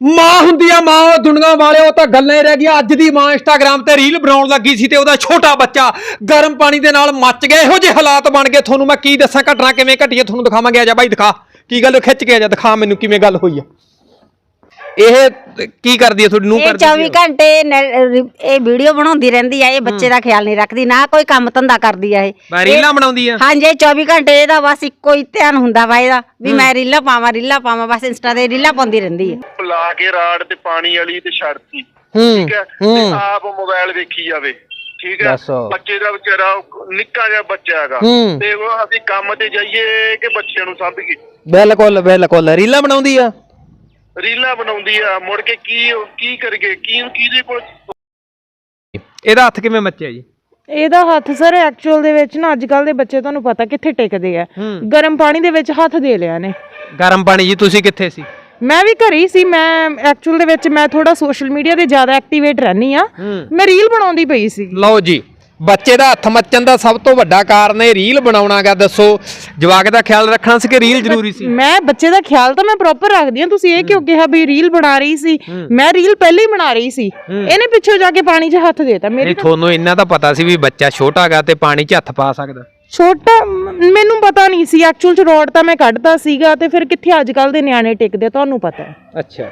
ਮਾਂ ਹੁੰਦੀ ਆ, ਮਾਂ ਉਹ ਦੁਨੀਆ ਵਾਲੇ ਉਹ ਤਾਂ ਗੱਲਾਂ ਹੀ ਰਹਿ ਗਈਆਂ। ਅੱਜ ਦੀ ਮਾਂ ਇੰਸਟਾਗ੍ਰam ਤੇ ਰੀਲ ਬਣਾਉਣ ਲੱਗੀ ਸੀ ਤੇ ਉਹਦਾ ਛੋਟਾ ਬੱਚਾ ਗਰਮ ਪਾਣੀ ਦੇ ਨਾਲ ਮੱਚ ਗਿਆ। ਇਹੋ ਜਿਹੇ ਹਾਲਾਤ ਬਣ ਗਏ। ਤੁਹਾਨੂੰ ਮੈਂ ਕੀ ਦੱਸਾਂ, ਘਟਨਾ ਕਿਵੇਂ ਘਟੀ ਹੈ, ਤੁਹਾਨੂੰ ਦਿਖਾਵਾਂਗੇ। ਆ ਜਾ ਬਾਈ, ਦਿਖਾ। ਕੀ ਗੱਲ ਖਿੱਚ ਕੇ ਆ ਜਾ, ਦਿਖਾ ਮੈਨੂੰ ਕਿਵੇਂ ਗੱਲ ਹੋਈ ਆ। ਇਹ ਕੀ ਕਰਦੀ ਹੈ ਤੁਹਾਡੀ ਨੂੰ ਇਹ ਕਰਦੀ 24 ਸੀ ਘੰਟੇ ਨ- ਇਹ ਵੀਡੀਓ ਬਣਾਉਂਦੀ ਰਹਿੰਦੀ ਆ ਇਹ ਬੱਚੇ ਦਾ ਖਿਆਲ ਨਹੀਂ ਰੱਖਦੀ ਨਾ ਕੋਈ ਕੰਮ ਧੰਦਾ ਕਰਦੀ ਆ ਇਹ। ਮੈਂ ਰੀਲਾਂ ਬਣਾਉਂਦੀ ਆ? ਹਾਂਜੀ ਇਹ 24 ਘੰਟੇ ਇਹਦਾ ਬਸ ਇੱਕੋ ਹੀ ਧਿਆਨ ਹੁੰਦਾ ਵਾ ਇਹਦਾ ਵੀ ਮੈਂ ਰੀਲਾਂ ਪਾਵਾਂ ਰੀਲਾਂ ਪਾਵਾਂ ਬਸ ਇੰਸਟਾ ਤੇ ਰੀਲਾਂ ਪਾਉਂਦੀ ਰਹਿੰਦੀ ਹੈ ਲਾ ਕੇ ਰਾੜ ਤੇ ਪਾਣੀ ਵਾਲੀ ਤੇ ਛੱਡਤੀ ਹੂੰ ਠੀਕ ਹੈ? ਤੇ ਆਪ ਮੋਬਾਈਲ ਵੇਖੀ ਜਾਵੇ। ਠੀਕ ਹੈ? ਦੱਸੋ। ਬੱਚੇ ਦਾ ਵਿਚਾਰਾ ਉਹ ਨਿੱਕਾ ਜਿਹਾ ਬੱਚਾ ਹੈਗਾ। ਹੂੰ। ਤੇ ਉਹ ਅਸੀਂ ਕੰਮ ਤੇ ਜਾਈਏ ਕਿ ਬੱਚਿਆਂ ਨੂੰ ਸਾਂਭੀਏ? ਬਿਲਕੁਲ ਬਿਲਕੁਲ। ਰੀਲਾਂ ਬਣਾਉਂਦੀ ਆ? ਰੀਲਾਂ ਬਣਾਉਂਦੀ ਆ ਮੁੜ ਕੇ ਕੀ ਕੀ ਕਰਗੇ ਕੀ ਕਿਹਦੇ ਕੋਲ? ਇਹਦਾ ਹੱਥ ਕਿਵੇਂ ਮੱਚਿਆ ਜੀ? ਇਹਦਾ ਹੱਥ ਸਰ ਐਕਚੁਅਲ ਦੇ ਵਿੱਚ ਨਾ ਅੱਜ ਕੱਲ ਦੇ ਬੱਚੇ ਤੁਹਾਨੂੰ ਪਤਾ ਕਿੱਥੇ ਟਿਕਦੇ ਆ। ਗਰਮ ਪਾਣੀ ਦੇ ਵਿੱਚ ਹੱਥ ਦੇ ਲਿਆ ਨੇ। ਗਰਮ ਪਾਣੀ ਜੀ ਤੁਸੀਂ ਕਿੱਥੇ ਸੀ? ਮੈਂ ਵੀ ਘਰੇ ਹੀ ਸੀ ਮੈਂ ਐਕਚੁਅਲ ਦੇ ਵਿੱਚ ਮੈਂ ਥੋੜਾ ਸੋਸ਼ਲ ਮੀਡੀਆ ਤੇ ਜ਼ਿਆਦਾ ਐਕਟੀਵੇਟ ਰਹਿਣੀ ਆ। ਮੈਂ ਰੀਲ ਬਣਾਉਂਦੀ ਪਈ ਸੀ। ਲਓ ਜੀ ਬੱਚੇ ਦਾ ਹੱਥ ਮੱਚਣ ਦਾ ਸਭ ਤੋਂ ਵੱਡਾ ਕਾਰਨ ਇਹ ਰੀਲ ਬਣਾਉਣਾਗਾ ਦੱਸੋ। ਜਵਾਕ ਦਾ ਖਿਆਲ ਰੱਖਣਾ ਸੀ ਕਿ ਰੀਲ ਜ਼ਰੂਰੀ ਸੀ? ਮੈਂ ਬੱਚੇ ਦਾ ਖਿਆਲ ਤਾਂ ਮੈਂ ਪ੍ਰੋਪਰ ਰੱਖਦੀ ਆ ਤੁਸੀਂ ਇਹ ਕਿਉਂ ਕਿਹਾ ਵੀ ਰੀਲ ਬਣਾ ਰਹੀ ਸੀ? ਮੈਂ ਰੀਲ ਪਹਿਲੇ ਹੀ ਬਣਾ ਰਹੀ ਸੀ। ਇਹਨੇ ਪਿੱਛੋਂ ਜਾ ਕੇ ਪਾਣੀ 'ਚ ਹੱਥ ਦੇਤਾ। ਮੇਰੀ ਨਹੀਂ ਤੁਹਾਨੂੰ ਇੰਨਾ ਤਾਂ ਪਤਾ ਸੀ ਵੀ ਬੱਚਾ ਛੋਟਾ ਗਾ ਤੇ ਪਾਣੀ 'ਚ ਹੱਥ ਪਾ ਸਕਦਾ। ਛੋਟਾ ਮੈਨੂੰ ਪਤਾ ਨਹੀਂ ਸੀ। ਐਕਚੁਅਲ ਚ ਰੋਡ ਤਾਂ ਮੈਂ ਕੱਢਦਾ ਸੀਗਾ ਤੇ ਫਿਰ ਕਿੱਥੇ ਅੱਜ ਕੱਲ ਦੇ ਨਿਆਣੇ ਟਿਕਦੇ ਤੁਹਾਨੂੰ ਪਤਾ ਹੈ। ਅੱਛਾ।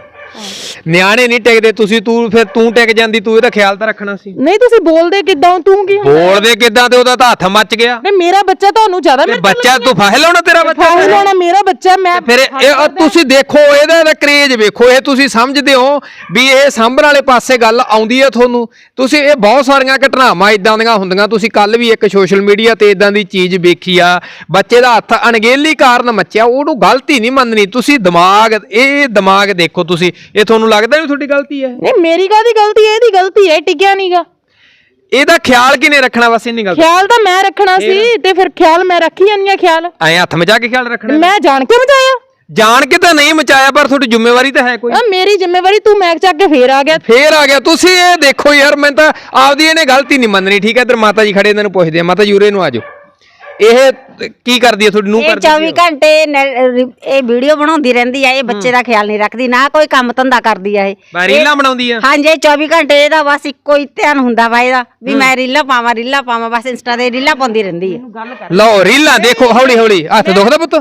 ਨਿਆਣੇ ਨਹੀਂ ਟਿਕਦੇ ਤੁਸੀਂ ਤੂੰ ਫਿਰ ਤੂੰ ਟਿਕ ਜਾਂਦੀ ਤੂੰ ਇਹਦਾ ਖਿਆਲ ਤਾਂ ਰੱਖਣਾ ਸੀ। ਨਹੀਂ ਤੁਸੀਂ ਬੋਲਦੇ ਕਿਦਾਂ ਹੋ? ਤੂੰ ਕੀ ਬੋਲਦੇ ਕਿਦਾਂ ਤੇ ਉਹਦਾ ਤਾਂ ਹੱਥ ਮੱਚ ਗਿਆ। ਨਹੀਂ ਮੇਰਾ ਬੱਚਾ ਤੁਹਾਨੂੰ ਜ਼ਿਆਦਾ ਤੇ ਬੱਚਾ ਤੂੰ ਫਾਹੇ ਲਾਉਣਾ ਤੇਰਾ ਬੱਚਾ ਫਾਹੀ ਲਾਉਣਾ ਮੇਰਾ ਬੱਚਾ ਮੈਂ ਫਿਰ ਇਹ ਇਹ ਤੁਸੀਂ ਦੇਖੋ ਇਹਦਾ ਦਾ ਕਰੇਜ ਵੇਖੋ ਇਹ ਤੁਸੀਂ ਸਮਝਦੇ ਹੋ ਵੀ ਇਹ ਸਾਂਭਣ ਵਾਲੇ ਪਾਸੇ ਗੱਲ ਆਉਂਦੀ ਹੈ ਤੁਹਾਨੂੰ। ਤੁਸੀਂ ਇਹ ਬਹੁਤ ਸਾਰੀਆਂ ਘਟਨਾਵਾਂ ਇਦਾਂ ਦੀਆਂ ਹੁੰਦੀਆਂ ਤੁਸੀਂ ਕੱਲ ਵੀ ਇੱਕ ਸੋਸ਼ਲ ਮੀਡੀਆ ਤੇ ਇਦਾਂ ਦੀ ਚੀਜ਼ ਵੇਖੀ ਆ ਬੱਚੇ ਦਾ ਹੱਥ ਅਣਗਹਿਲੀ ਕਾਰਨ ਮੱਚਿਆ ਉਹਨੂੰ ਗਲਤੀ ਨਹੀਂ ਮੰਨਣੀ। ਤੁਸੀਂ ਦਿਮਾਗ ਇਹ ਦਿਮਾਗ ਦੇਖੋ ਤੁਸੀਂ ਇਹ ਤੁਹਾਨੂੰ ਲੱਗਦਾ ਵੀ ਤੁਹਾਡੀ ਗਲਤੀ ਹੈ? ਨਹੀਂ ਮੇਰੀ ਕਾਦੀ ਗਲਤੀ ਹੈ? ਇਹਦੀ ਗਲਤੀ ਹੈ ਟਿਕਿਆ ਨਹੀਂਗਾ ਇਹਦਾ ਖਿਆਲ ਕਿਨੇ ਰੱਖਣਾ ਬਸ ਇੰਨੀ ਗੱਲ ਖਿਆਲ ਤਾਂ ਮੈਂ ਰੱਖਣਾ ਸੀ ਤੇ ਫਿਰ ਖਿਆਲ ਮੈਂ ਰੱਖੀ ਜਾਂਦੀ ਆ ਖਿਆਲ। ਐ ਹੱਥ ਮਚਾ ਕੇ ਖਿਆਲ ਰੱਖਣਾ ਮੈਂ ਜਾਣ ਕੇ ਬਚਾਇਆ ਜਾਣ ਕੇ ਤਾਂ ਨਹੀਂ ਮਚਾਇਆ ਪਰ ਤੁਹਾਡੀ ਜ਼ਿੰਮੇਵਾਰੀ ਤਾਂ ਹੈ ਕੋਈ। ਆ ਮੇਰੀ ਜ਼ਿੰਮੇਵਾਰੀ ਤੂੰ ਮੈਕ ਚੱਕ ਕੇ ਫੇਰ ਆ ਗਿਆ। ਫੇਰ ਆ ਗਿਆ। ਤੁਸੀਂ ਇਹ ਦੇਖੋ ਯਾਰ ਮੈਂ ਤਾਂ ਆਪਦੀ ਇਹਨੇ ਗਲਤੀ ਨਹੀਂ ਮੰਨਣੀ ਠੀਕ ਹੈ? ਇਧਰ ਮਾਤਾ ਜੀ ਖੜੇ ਇਹਨਾਂ ਨੂੰ ਪੁੱਛਦੇ ਆ। ਮਾਤਾ ਜੀ ਉਰੇ ਨੂੰ ਆਜੋ ਇਹ ਕੀ ਕਰਦੀ ਹੈ ਤੁਹਾਡੀ ਨੂੰ ਇਹ ਕਰਦੀ 24 ਘੰਟੇ ਨ- ਇਹ ਵੀਡੀਓ ਬਣਾਉਂਦੀ ਰਹਿੰਦੀ ਆ ਇਹ ਬੱਚੇ ਦਾ ਖਿਆਲ ਨਹੀਂ ਰੱਖਦੀ ਨਾ ਕੋਈ ਕੰਮ ਧੰਦਾ ਕਰਦੀ ਆ ਇਹ। ਮੈਂ ਰੀਲਾਂ ਬਣਾਉਂਦੀ ਆ। ਹਾਂਜੀ ਇਹ 24 ਘੰਟੇ ਇਹਦਾ ਬਸ ਇੱਕੋ ਹੀ ਧਿਆਨ ਹੁੰਦਾ ਵਾ ਇਹਦਾ ਵੀ ਮੈਂ ਰੀਲਾਂ ਪਾਵਾਂ ਰੀਲਾਂ ਪਾਵਾਂ ਬਸ ਇੰਸਟਾ ਤੇ ਰੀਲਾਂ ਪਾਉਂਦੀ ਰਹਿੰਦੀ ਹੈ ਲਓ ਰੀਲਾਂ ਦੇਖੋ ਹੌਲੀ ਹੌਲੀ ਹੱਥ ਦੁਖਦਾ ਪੁੱਤ?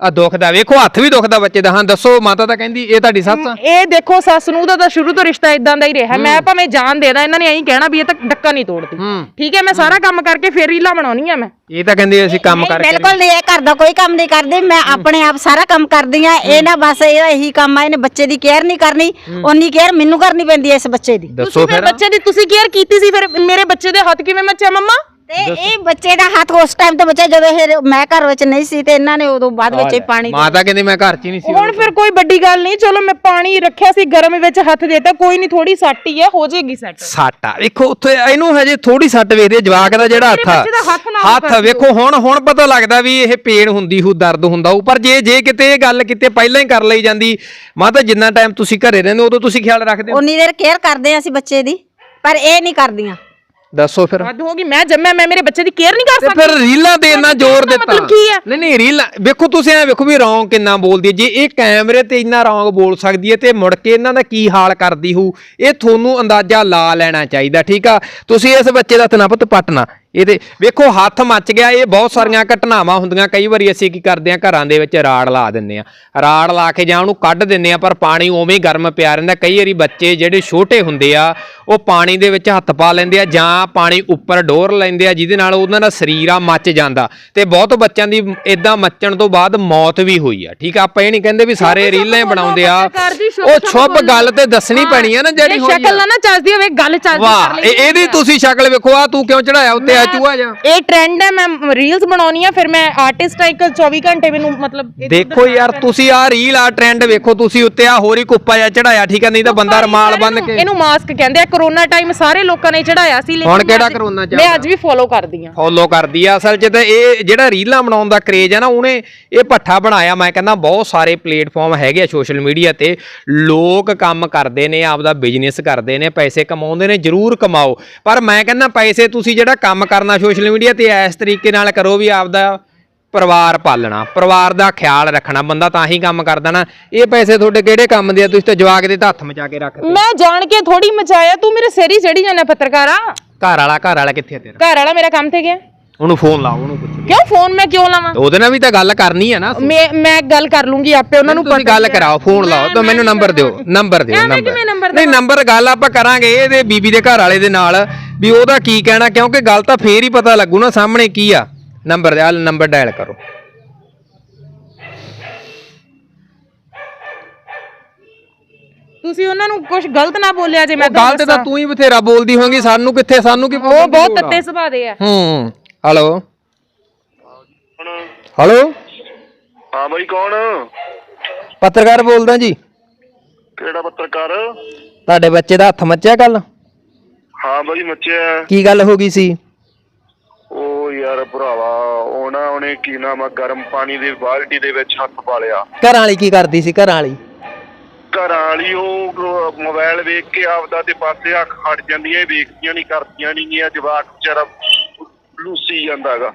ਆ ਦੁਖਦਾ ਵੇਖੋ ਹੱਥ ਵੀ ਦੁਖਦਾ ਬੱਚੇ ਦਾ ਹਾਂ ਦੱਸੋ ਮਾਤਾ ਤਾਂ ਕਹਿੰਦੀ ਇਹ ਤੁਹਾਡੀ ਸੱਸ ਆ? ਇਹ ਦੇਖੋ ਸੱਸ ਨੂੰ ਦਾ ਤਾਂ ਸ਼ੁਰੂ ਤੋਂ ਰਿਸ਼ਤਾ ਇਦਾਂ ਦਾ ਹੀ ਰਿਹਾ। ਮੈਂ ਭਾਵੇਂ ਜਾਨ ਦੇ ਦਾਂ ਇਹਨਾਂ ਨੇ ਐਂ ਕਹਿਣਾ ਵੀ ਇਹ ਤਾਂ ਡੱਕਾ ਨਹੀਂ ਤੋੜਦੀ। ਹੂੰ ਠੀਕ ਹੈ ਮੈਂ ਸਾਰਾ ਕੰਮ ਕਰਕੇ ਫੇਰ ਰੀਲਾਂ ਬਣਾਉਣੀ ਆ ਮੈਂ। ਇਹ ਤਾਂ ਕਹਿੰਦੇ ਅਸੀਂ ਕੰਮ ਨਹੀਂ, ਕਰਕੇ ਬਿਲਕੁਲ ਨਹੀਂ ਇਹ ਘਰ ਦਾ ਕੋਈ ਕੰਮ ਨਹੀਂ ਕਰਦੀ। ਮੈਂ ਆਪਣੇ ਆਪ ਸਾਰਾ ਕੰਮ ਕਰਦੀ ਆ ਇਹ ਨਾ ਬਸ ਇਹਦਾ ਇਹੀ ਕੰਮ ਆ ਇਹਨੇ ਬੱਚੇ ਦੀ ਕੇਅਰ ਨਹੀਂ ਕਰਨੀ। ਓਨੀ ਕੇਅਰ ਮੈਨੂੰ ਕਰਨੀ ਪੈਂਦੀ ਹੈ ਇਸ ਬੱਚੇ ਦੀ। ਦੱਸੋ ਤੁਸੀਂ ਫਿਰ ਫਿਰ। ਬੱਚੇ ਦੀ ਤੁਸੀਂ ਕੇਅਰ ਕੀਤੀ ਸੀ ਫਿਰ ਮੇਰੇ ਬੱਚੇ ਦੇ ਹੱਥ ਕਿਵੇਂ ਮੱਚਿਆ ਮੰਮਾ? ਤੇ ਇਹ ਬੱਚੇ ਦਾ ਹੱਥ ਉਸ ਟਾਈਮ ਤੇ ਬੱਚਾ ਜਦੋਂ ਇਹ ਮੈਂ ਘਰ ਵਿੱਚ ਨਹੀਂ ਸੀ ਤੇ ਇਹਨਾਂ ਨੇ ਉਦੋਂ ਬਾਅਦ ਵਿੱਚ ਹੀ ਪਾਣੀ ਮਾਤਾ ਕਹਿੰਦੀ ਮੈਂ ਘਰ 'ਚ ਹੀ ਨਹੀਂ ਸੀ ਹੁਣ ਫਿਰ ਕੋਈ ਵੱਡੀ ਗੱਲ ਨਹੀਂ ਚਲੋ ਮੈਂ ਪਾਣੀ ਰੱਖਿਆ ਸੀ ਗਰਮ ਵਿੱਚ ਹੱਥ ਦੇਤਾ ਕੋਈ ਨਹੀਂ ਥੋੜੀ ਸੱਟ ਹੀ ਹੈ ਹੋ ਜਾਏਗੀ ਸੈੱਟ। ਸਾਟਾ ਵੇਖੋ ਉੱਥੇ ਇਹਨੂੰ ਹਜੇ ਥੋੜੀ ਸੱਟ ਵੇਖਦੇ ਆ, ਜਵਾਕ ਦਾ ਜਿਹੜਾ ਹੱਥ ਆ ਹੱਥ ਵੇਖੋ ਹੁਣ ਹੁਣ ਪਤਾ ਲੱਗਦਾ ਵੀ ਇਹ ਪੇਨ ਹੁੰਦੀ ਹੂ ਦਰਦ ਹੁੰਦਾ ਹੂ ਪਰ ਜੇ ਜੇ ਕਿਤੇ ਇਹ ਗੱਲ ਕਿਤੇ ਪਹਿਲਾਂ ਹੀ ਕਰ ਲਈ ਜਾਂਦੀ ਮਾਤਾ ਜਿੰਨਾ ਟਾਈਮ ਤੁਸੀਂ ਘਰੇ ਰਹਿੰਦੇ ਉਦੋਂ ਤੁਸੀਂ ਖਿਆਲ ਰੱਖਦੇ ਹੋ? ਉਨੀ ਦੇਰ ਕੇਅਰ ਕਰਦੇ ਆ ਅਸੀਂ ਬੱਚੇ ਦੀ ਪਰ ਇਹ ਨਹੀਂ ਕਰਦੀਆਂ। ਦੱਸੋ ਫਿਰ। ਹੱਦ ਹੋ ਗਈ ਮੈਂ ਜੰਮਿਆ ਮੈਂ ਮੇਰੇ ਬੱਚੇ ਦੀ ਕੇਅਰ ਨਹੀਂ ਕਰ ਤੇ ਸਕਦੀ। ਫਿਰ ਰੀਲਾਂ ਤੇ ਇੰਨਾ ਜ਼ੋਰ ਦਿੱਤਾ? ਮਤਲਬ ਕੀ ਹੈ? ਨਹੀਂ ਨਹੀਂ ਰੀਲਾਂ ਵੇਖੋ ਤੁਸੀਂ ਐ ਵੇਖੋ ਵੀ ਰੌਂਗ ਕਿੰਨਾ ਬੋਲਦੀ ਹੈ। ਜੇ ਇਹ ਕੈਮਰੇ ਤੇ ਇੰਨਾ ਰੌਂਗ ਬੋਲ ਸਕਦੀ ਹੈ ਤੇ ਮੁੜ ਕੇ ਇਹਨਾਂ ਦਾ ਕੀ ਹਾਲ ਕਰਦੀ ਹੋਊ ਇਹ ਤੁਹਾਨੂੰ ਅੰਦਾਜ਼ਾ ਲਾ ਲੈਣਾ ਚਾਹੀਦਾ ਠੀਕ ਆ? ਤੁਸੀਂ ਇਸ ਬੱਚੇ ਦਾ ਤਨਪਤ ਪਟਣਾ ਇਹਦੇ ਵੇਖੋ ਹੱਥ ਮੱਚ ਗਿਆ ਇਹ ਬਹੁਤ ਸਾਰੀਆਂ ਘਟਨਾਵਾਂ ਹੁੰਦੀਆਂ। ਕਈ ਵਾਰੀ ਅਸੀਂ ਕੀ ਕਰਦੇ ਆ ਘਰਾਂ ਦੇ ਵਿੱਚ ਰਾੜ ਲਾ ਦਿੰਨੇ ਆ ਰਾੜ ਲਾ ਕੇ ਜਾਂ ਉਹਨੂੰ ਕੱਢ ਦਿੰਨੇ ਆ ਪਰ ਪਾਣੀ ਉਵੇਂ ਹੀ ਗਰਮ ਪਿਆ ਰਹਿੰਦਾ। ਕਈ ਵਾਰੀ ਬੱਚੇ ਜਿਹੜੇ ਛੋਟੇ ਹੁੰਦੇ ਆ ਉਹ ਪਾਣੀ ਦੇ ਵਿੱਚ ਹੱਥ ਪਾ ਲੈਂਦੇ ਆ ਜਾਂ ਪਾਣੀ ਉੱਪਰ ਡੋਰ ਲੈਂਦੇ ਆ ਜਿਹਦੇ ਨਾਲ ਉਹਨਾਂ ਦਾ ਸਰੀਰ ਆ ਮੱਚ ਜਾਂਦਾ। ਤੇ ਬਹੁਤ ਬੱਚਿਆਂ ਦੀ ਇਦਾਂ ਮੱਚਣ ਤੋਂ ਬਾਅਦ ਮੌਤ ਵੀ ਹੋਈ ਆ ਠੀਕ ਆ? ਆਪਾਂ ਇਹ ਨਹੀਂ ਕਹਿੰਦੇ ਵੀ ਸਾਰੇ ਰੀਲਾਂ ਬਣਾਉਂਦੇ ਆ। ਉਹ ਛੁੱਪ। ਗੱਲ ਤੇ ਦੱਸਣੀ ਪੈਣੀ ਆ ਨਾ ਜਿਹੜੀ ਇਹ ਹੋਈ ਸ਼ਕਲ ਨਾ ਚੱਜਦੀ ਹੋਵੇ ਗੱਲ ਚੱਜਦੀ ਵਾਹ ਕਰ ਲਈ ਇਹ- ਇਹਦੀ ਤੁਸੀਂ ਸ਼ਕਲ ਵੇਖੋ ਆ ਤੂੰ ਕਿਉਂ ਚੜਾਇਆ ਉੱਤੇ ਆ ਚੂਹਾ ਜਾ। ਇਹ ਟ੍ਰੈਂਡ ਹੈ ਮੈਂ ਰੀਲਸ ਬਣਾਉਣੀ ਆ ਫਿਰ ਮੈਂ ਆਰਟਿਸਟ ਆ ਇੱਕ 24 ਘੰਟੇ ਮੈਨੂੰ ਮਤਲਬ ਦੇਖੋ ਯਾਰ ਤੁਸੀਂ ਆ ਰੀਲ ਆ ਟ੍ਰੈਂਡ ਵੇਖੋ ਤੁਸੀਂ ਉੱਤੇ ਆ ਹੋਰ ਹੀ ਕੁੱਪਾ ਜਾ ਚੜਾਇਆ ਠੀਕ ਆ ਨਹੀਂ ਤਾਂ ਬੰਦਾ ਰਮਾਲ ਬੰਨ ਕੇ ਇਹਨੂੰ ਮਾਸਕ ਕਹਿੰਦੇ ਆ ਕਰੋਨਾ ਟਾਈਮ ਸਾਰੇ ਲੋਕਾਂ ਨੇ ਚੜਾਇਆ ਸੀ ਹੁਣ ਮੈਂ ਕਿਹੜਾ ਅੱਜ- ਕਰੋਨਾ ਮੈਂ ਚੱਲਦਾ? ਅੱਜ ਵੀ ਫੋਲੋ ਕਰਦੀ ਆ ਫੋਲੋ ਕਰਦੀ ਆ। ਅਸਲ 'ਚ ਤਾਂ ਇਹ ਜਿਹੜਾ ਰੀਲਾਂ ਬਣਾਉਣ ਦਾ ਕਰੇਜ ਆ ਨਾ ਉਹਨੇ ਇਹ ਭੱਠਾ ਬਣਾਇਆ। ਮੈਂ ਕਹਿੰਦਾ ਬਹੁਤ ਸਾਰੇ ਪਲੇਟਫਾਰਮ ਹੈਗੇ ਆ ਸੋਸ਼ਲ ਮੀਡੀਆ ਤੇ। ਲੋਕ ਕੰਮ ਕਰਦੇ ਨੇ ਆਪਦਾ ਬਿਜ਼ਨਸ ਕਰਦੇ ਨੇ ਪੈਸੇ ਕਮਾਉਂਦੇ ਨੇ ਜ਼ਰੂਰ ਕਮਾਓ। ਪਰ ਮੈਂ ਕਹਿੰਦਾ ਪੈਸੇ ਤੁਸੀਂ ਜਿਹੜਾ ਕੰਮ ਕਰਨਾ ਸੋਸ਼ਲ ਮੀਡੀਆ ਤੇ ਇਸ ਤਰੀਕੇ ਨਾਲ ਕਰੋ ਵੀ ਆਪਦਾ ਪਰਿਵਾਰ ਪਾਲਣਾ ਪਰਿਵਾਰ ਦਾ ਖਿਆਲ ਰੱਖਣਾ ਬੰਦਾ ਤਾਂ ਹੀ ਕੰਮ ਕਰਦਾ ਨਾ। ਇਹ ਪੈਸੇ ਤੁਹਾਡੇ ਕਿਹੜੇ ਕੰਮ ਦੇ ਆ? ਤੁਸੀਂ ਤਾਂ ਜਵਾਕ ਦੇ ਤਾਂ ਹੱਥ ਮਚਾ ਕੇ ਰੱਖਦੇ ਮੈਂ ਜਾਣ ਕੇ ਥੋੜੀ ਮਚਾਇਆ ਤੂੰ ਮੇਰੇ ਸਿਰ ਹੀ ਚੜੀ ਜਾਣਾ ਪੱਤਰਕਾਰਾ। ਘਰ ਵਾਲਾ ਘਰ ਵਾਲਾ ਕਿੱਥੇ ਆ ਤੇਰਾ? ਘਰ ਵਾਲਾ ਮੇਰਾ ਕੰਮ ਤੇ ਗਿਆ। ਉਹਨੂੰ ਫੋਨ ਲਾਓ ਉਹਨੂੰ ਪੁੱਛੋ ਕਿਉਂ ਫੋਨ ਮੈਂ ਕਿਉਂ ਲਾਵਾਂ? ਉਹਦੇ ਨਾਲ ਵੀ ਤਾਂ ਗੱਲ ਕਰਨੀ ਆ ਨਾ ਮੈਂ ਮੈਂ ਗੱਲ ਕਰ ਲੂੰਗੀ ਆਪੇ ਉਹਨਾਂ ਨੂੰ ਤੁਸੀਂ ਗੱਲ ਕਰਾਓ ਫੋਨ ਲਾਓ ਤਾਂ ਮੈਨੂੰ ਨੰਬਰ ਦਿਓ ਨੰਬਰ ਦਿਓ ਐਵੇਂ ਕਿਵੇਂ ਨੰਬਰ number ਨਹੀਂ ਨੰਬਰ ਗੱਲ ਆਪਾਂ ਕਰਾਂਗੇ ਇਹਦੇ ਬੀਬੀ ਦੇ ਘਰ ਵਾਲੇ ਦੇ ਨਾਲ ਵੀ ਉਹਦਾ ਕੀ ਕਹਿਣਾ ਕਿਉਂਕਿ ਗੱਲ ਤਾਂ ਫੇਰ ਹੀ ਪਤਾ ਲੱਗੂ ਨਾ ਸਾਹਮਣੇ ਕੀ ਆ। ਨੰਬਰ ਦੇ ਨੰਬਰ ਡਾਇਲ ਕਰੋ। ਤੁਸੀਂ ਉਹਨਾਂ ਨੂੰ ਕੁਝ ਗਲਤ ਨਾ ਬੋਲਿਆ ਜੇ ਮੈਂ ਉਹ ਗੱਲ ਤੇ ਤਾਂ ਤੂੰ ਹੀ ਬਥੇਰਾ ਬੋਲਦੀ ਹੋਵੇਂਗੀ ਸਾਨੂੰ ਕਿੱਥੇ ਸਾਨੂੰ ਕੀ ਉਹ ਬਹੁਤ ਤੱਤੇ ਸੁਭਾਅ ਦੇ ਆ। ਹੂੰ। ਹਲੋ ਹਲੋ ਹਾਂ ਬਾਈ ਕੌਣ? ਪੱਤਰਕਾਰ ਬੋਲਦਾ ਜੀ। ਕਿਹੜਾ ਪੱਤਰਕਾਰ? ਤੁਹਾਡੇ ਬੱਚੇ ਦਾ ਹੱਥ ਮੱਚਿਆ ਕੱਲ ਹਾਂ ਬਾਈ ਮੱਚਿਆ। ਕੀ ਗੱਲ ਹੋ ਗਈ ਸੀ? ਉਹ ਯਾਰ ਭਰਾਵਾ ਉਹ ਨਾ ਉਹਨੇ ਕੀ ਨਾਮ ਆ ਗਰਮ ਪਾਣੀ ਦੀ ਬਾਲਟੀ ਦੇ ਵਿੱਚ ਹੱਥ ਪਾ ਲਿਆ। ਘਰਾਂ ਵਾਲੀ ਕੀ ਕਰਦੀ ਸੀ ਘਰਾਂ ਵਾਲੀ? ਘਰਾਂ ਵਾਲੀ ਉਹ ਮੋਬਾਈਲ ਵੇਖ ਕੇ ਆਪਦਾ ਤੇ ਪਾਸੇ ਅੱਖ ਹਟ ਜਾਂਦੀ ਹੈ ਵੇਖਦੀਆਂ ਨਹੀਂ ਕਰਦੀਆਂ ਨਹੀਂ ਗਿਆ ਜਵਾਕ ਵਿਚਾਰਾ ਲੂਸੀ ਜਾਂਦਾਗਾ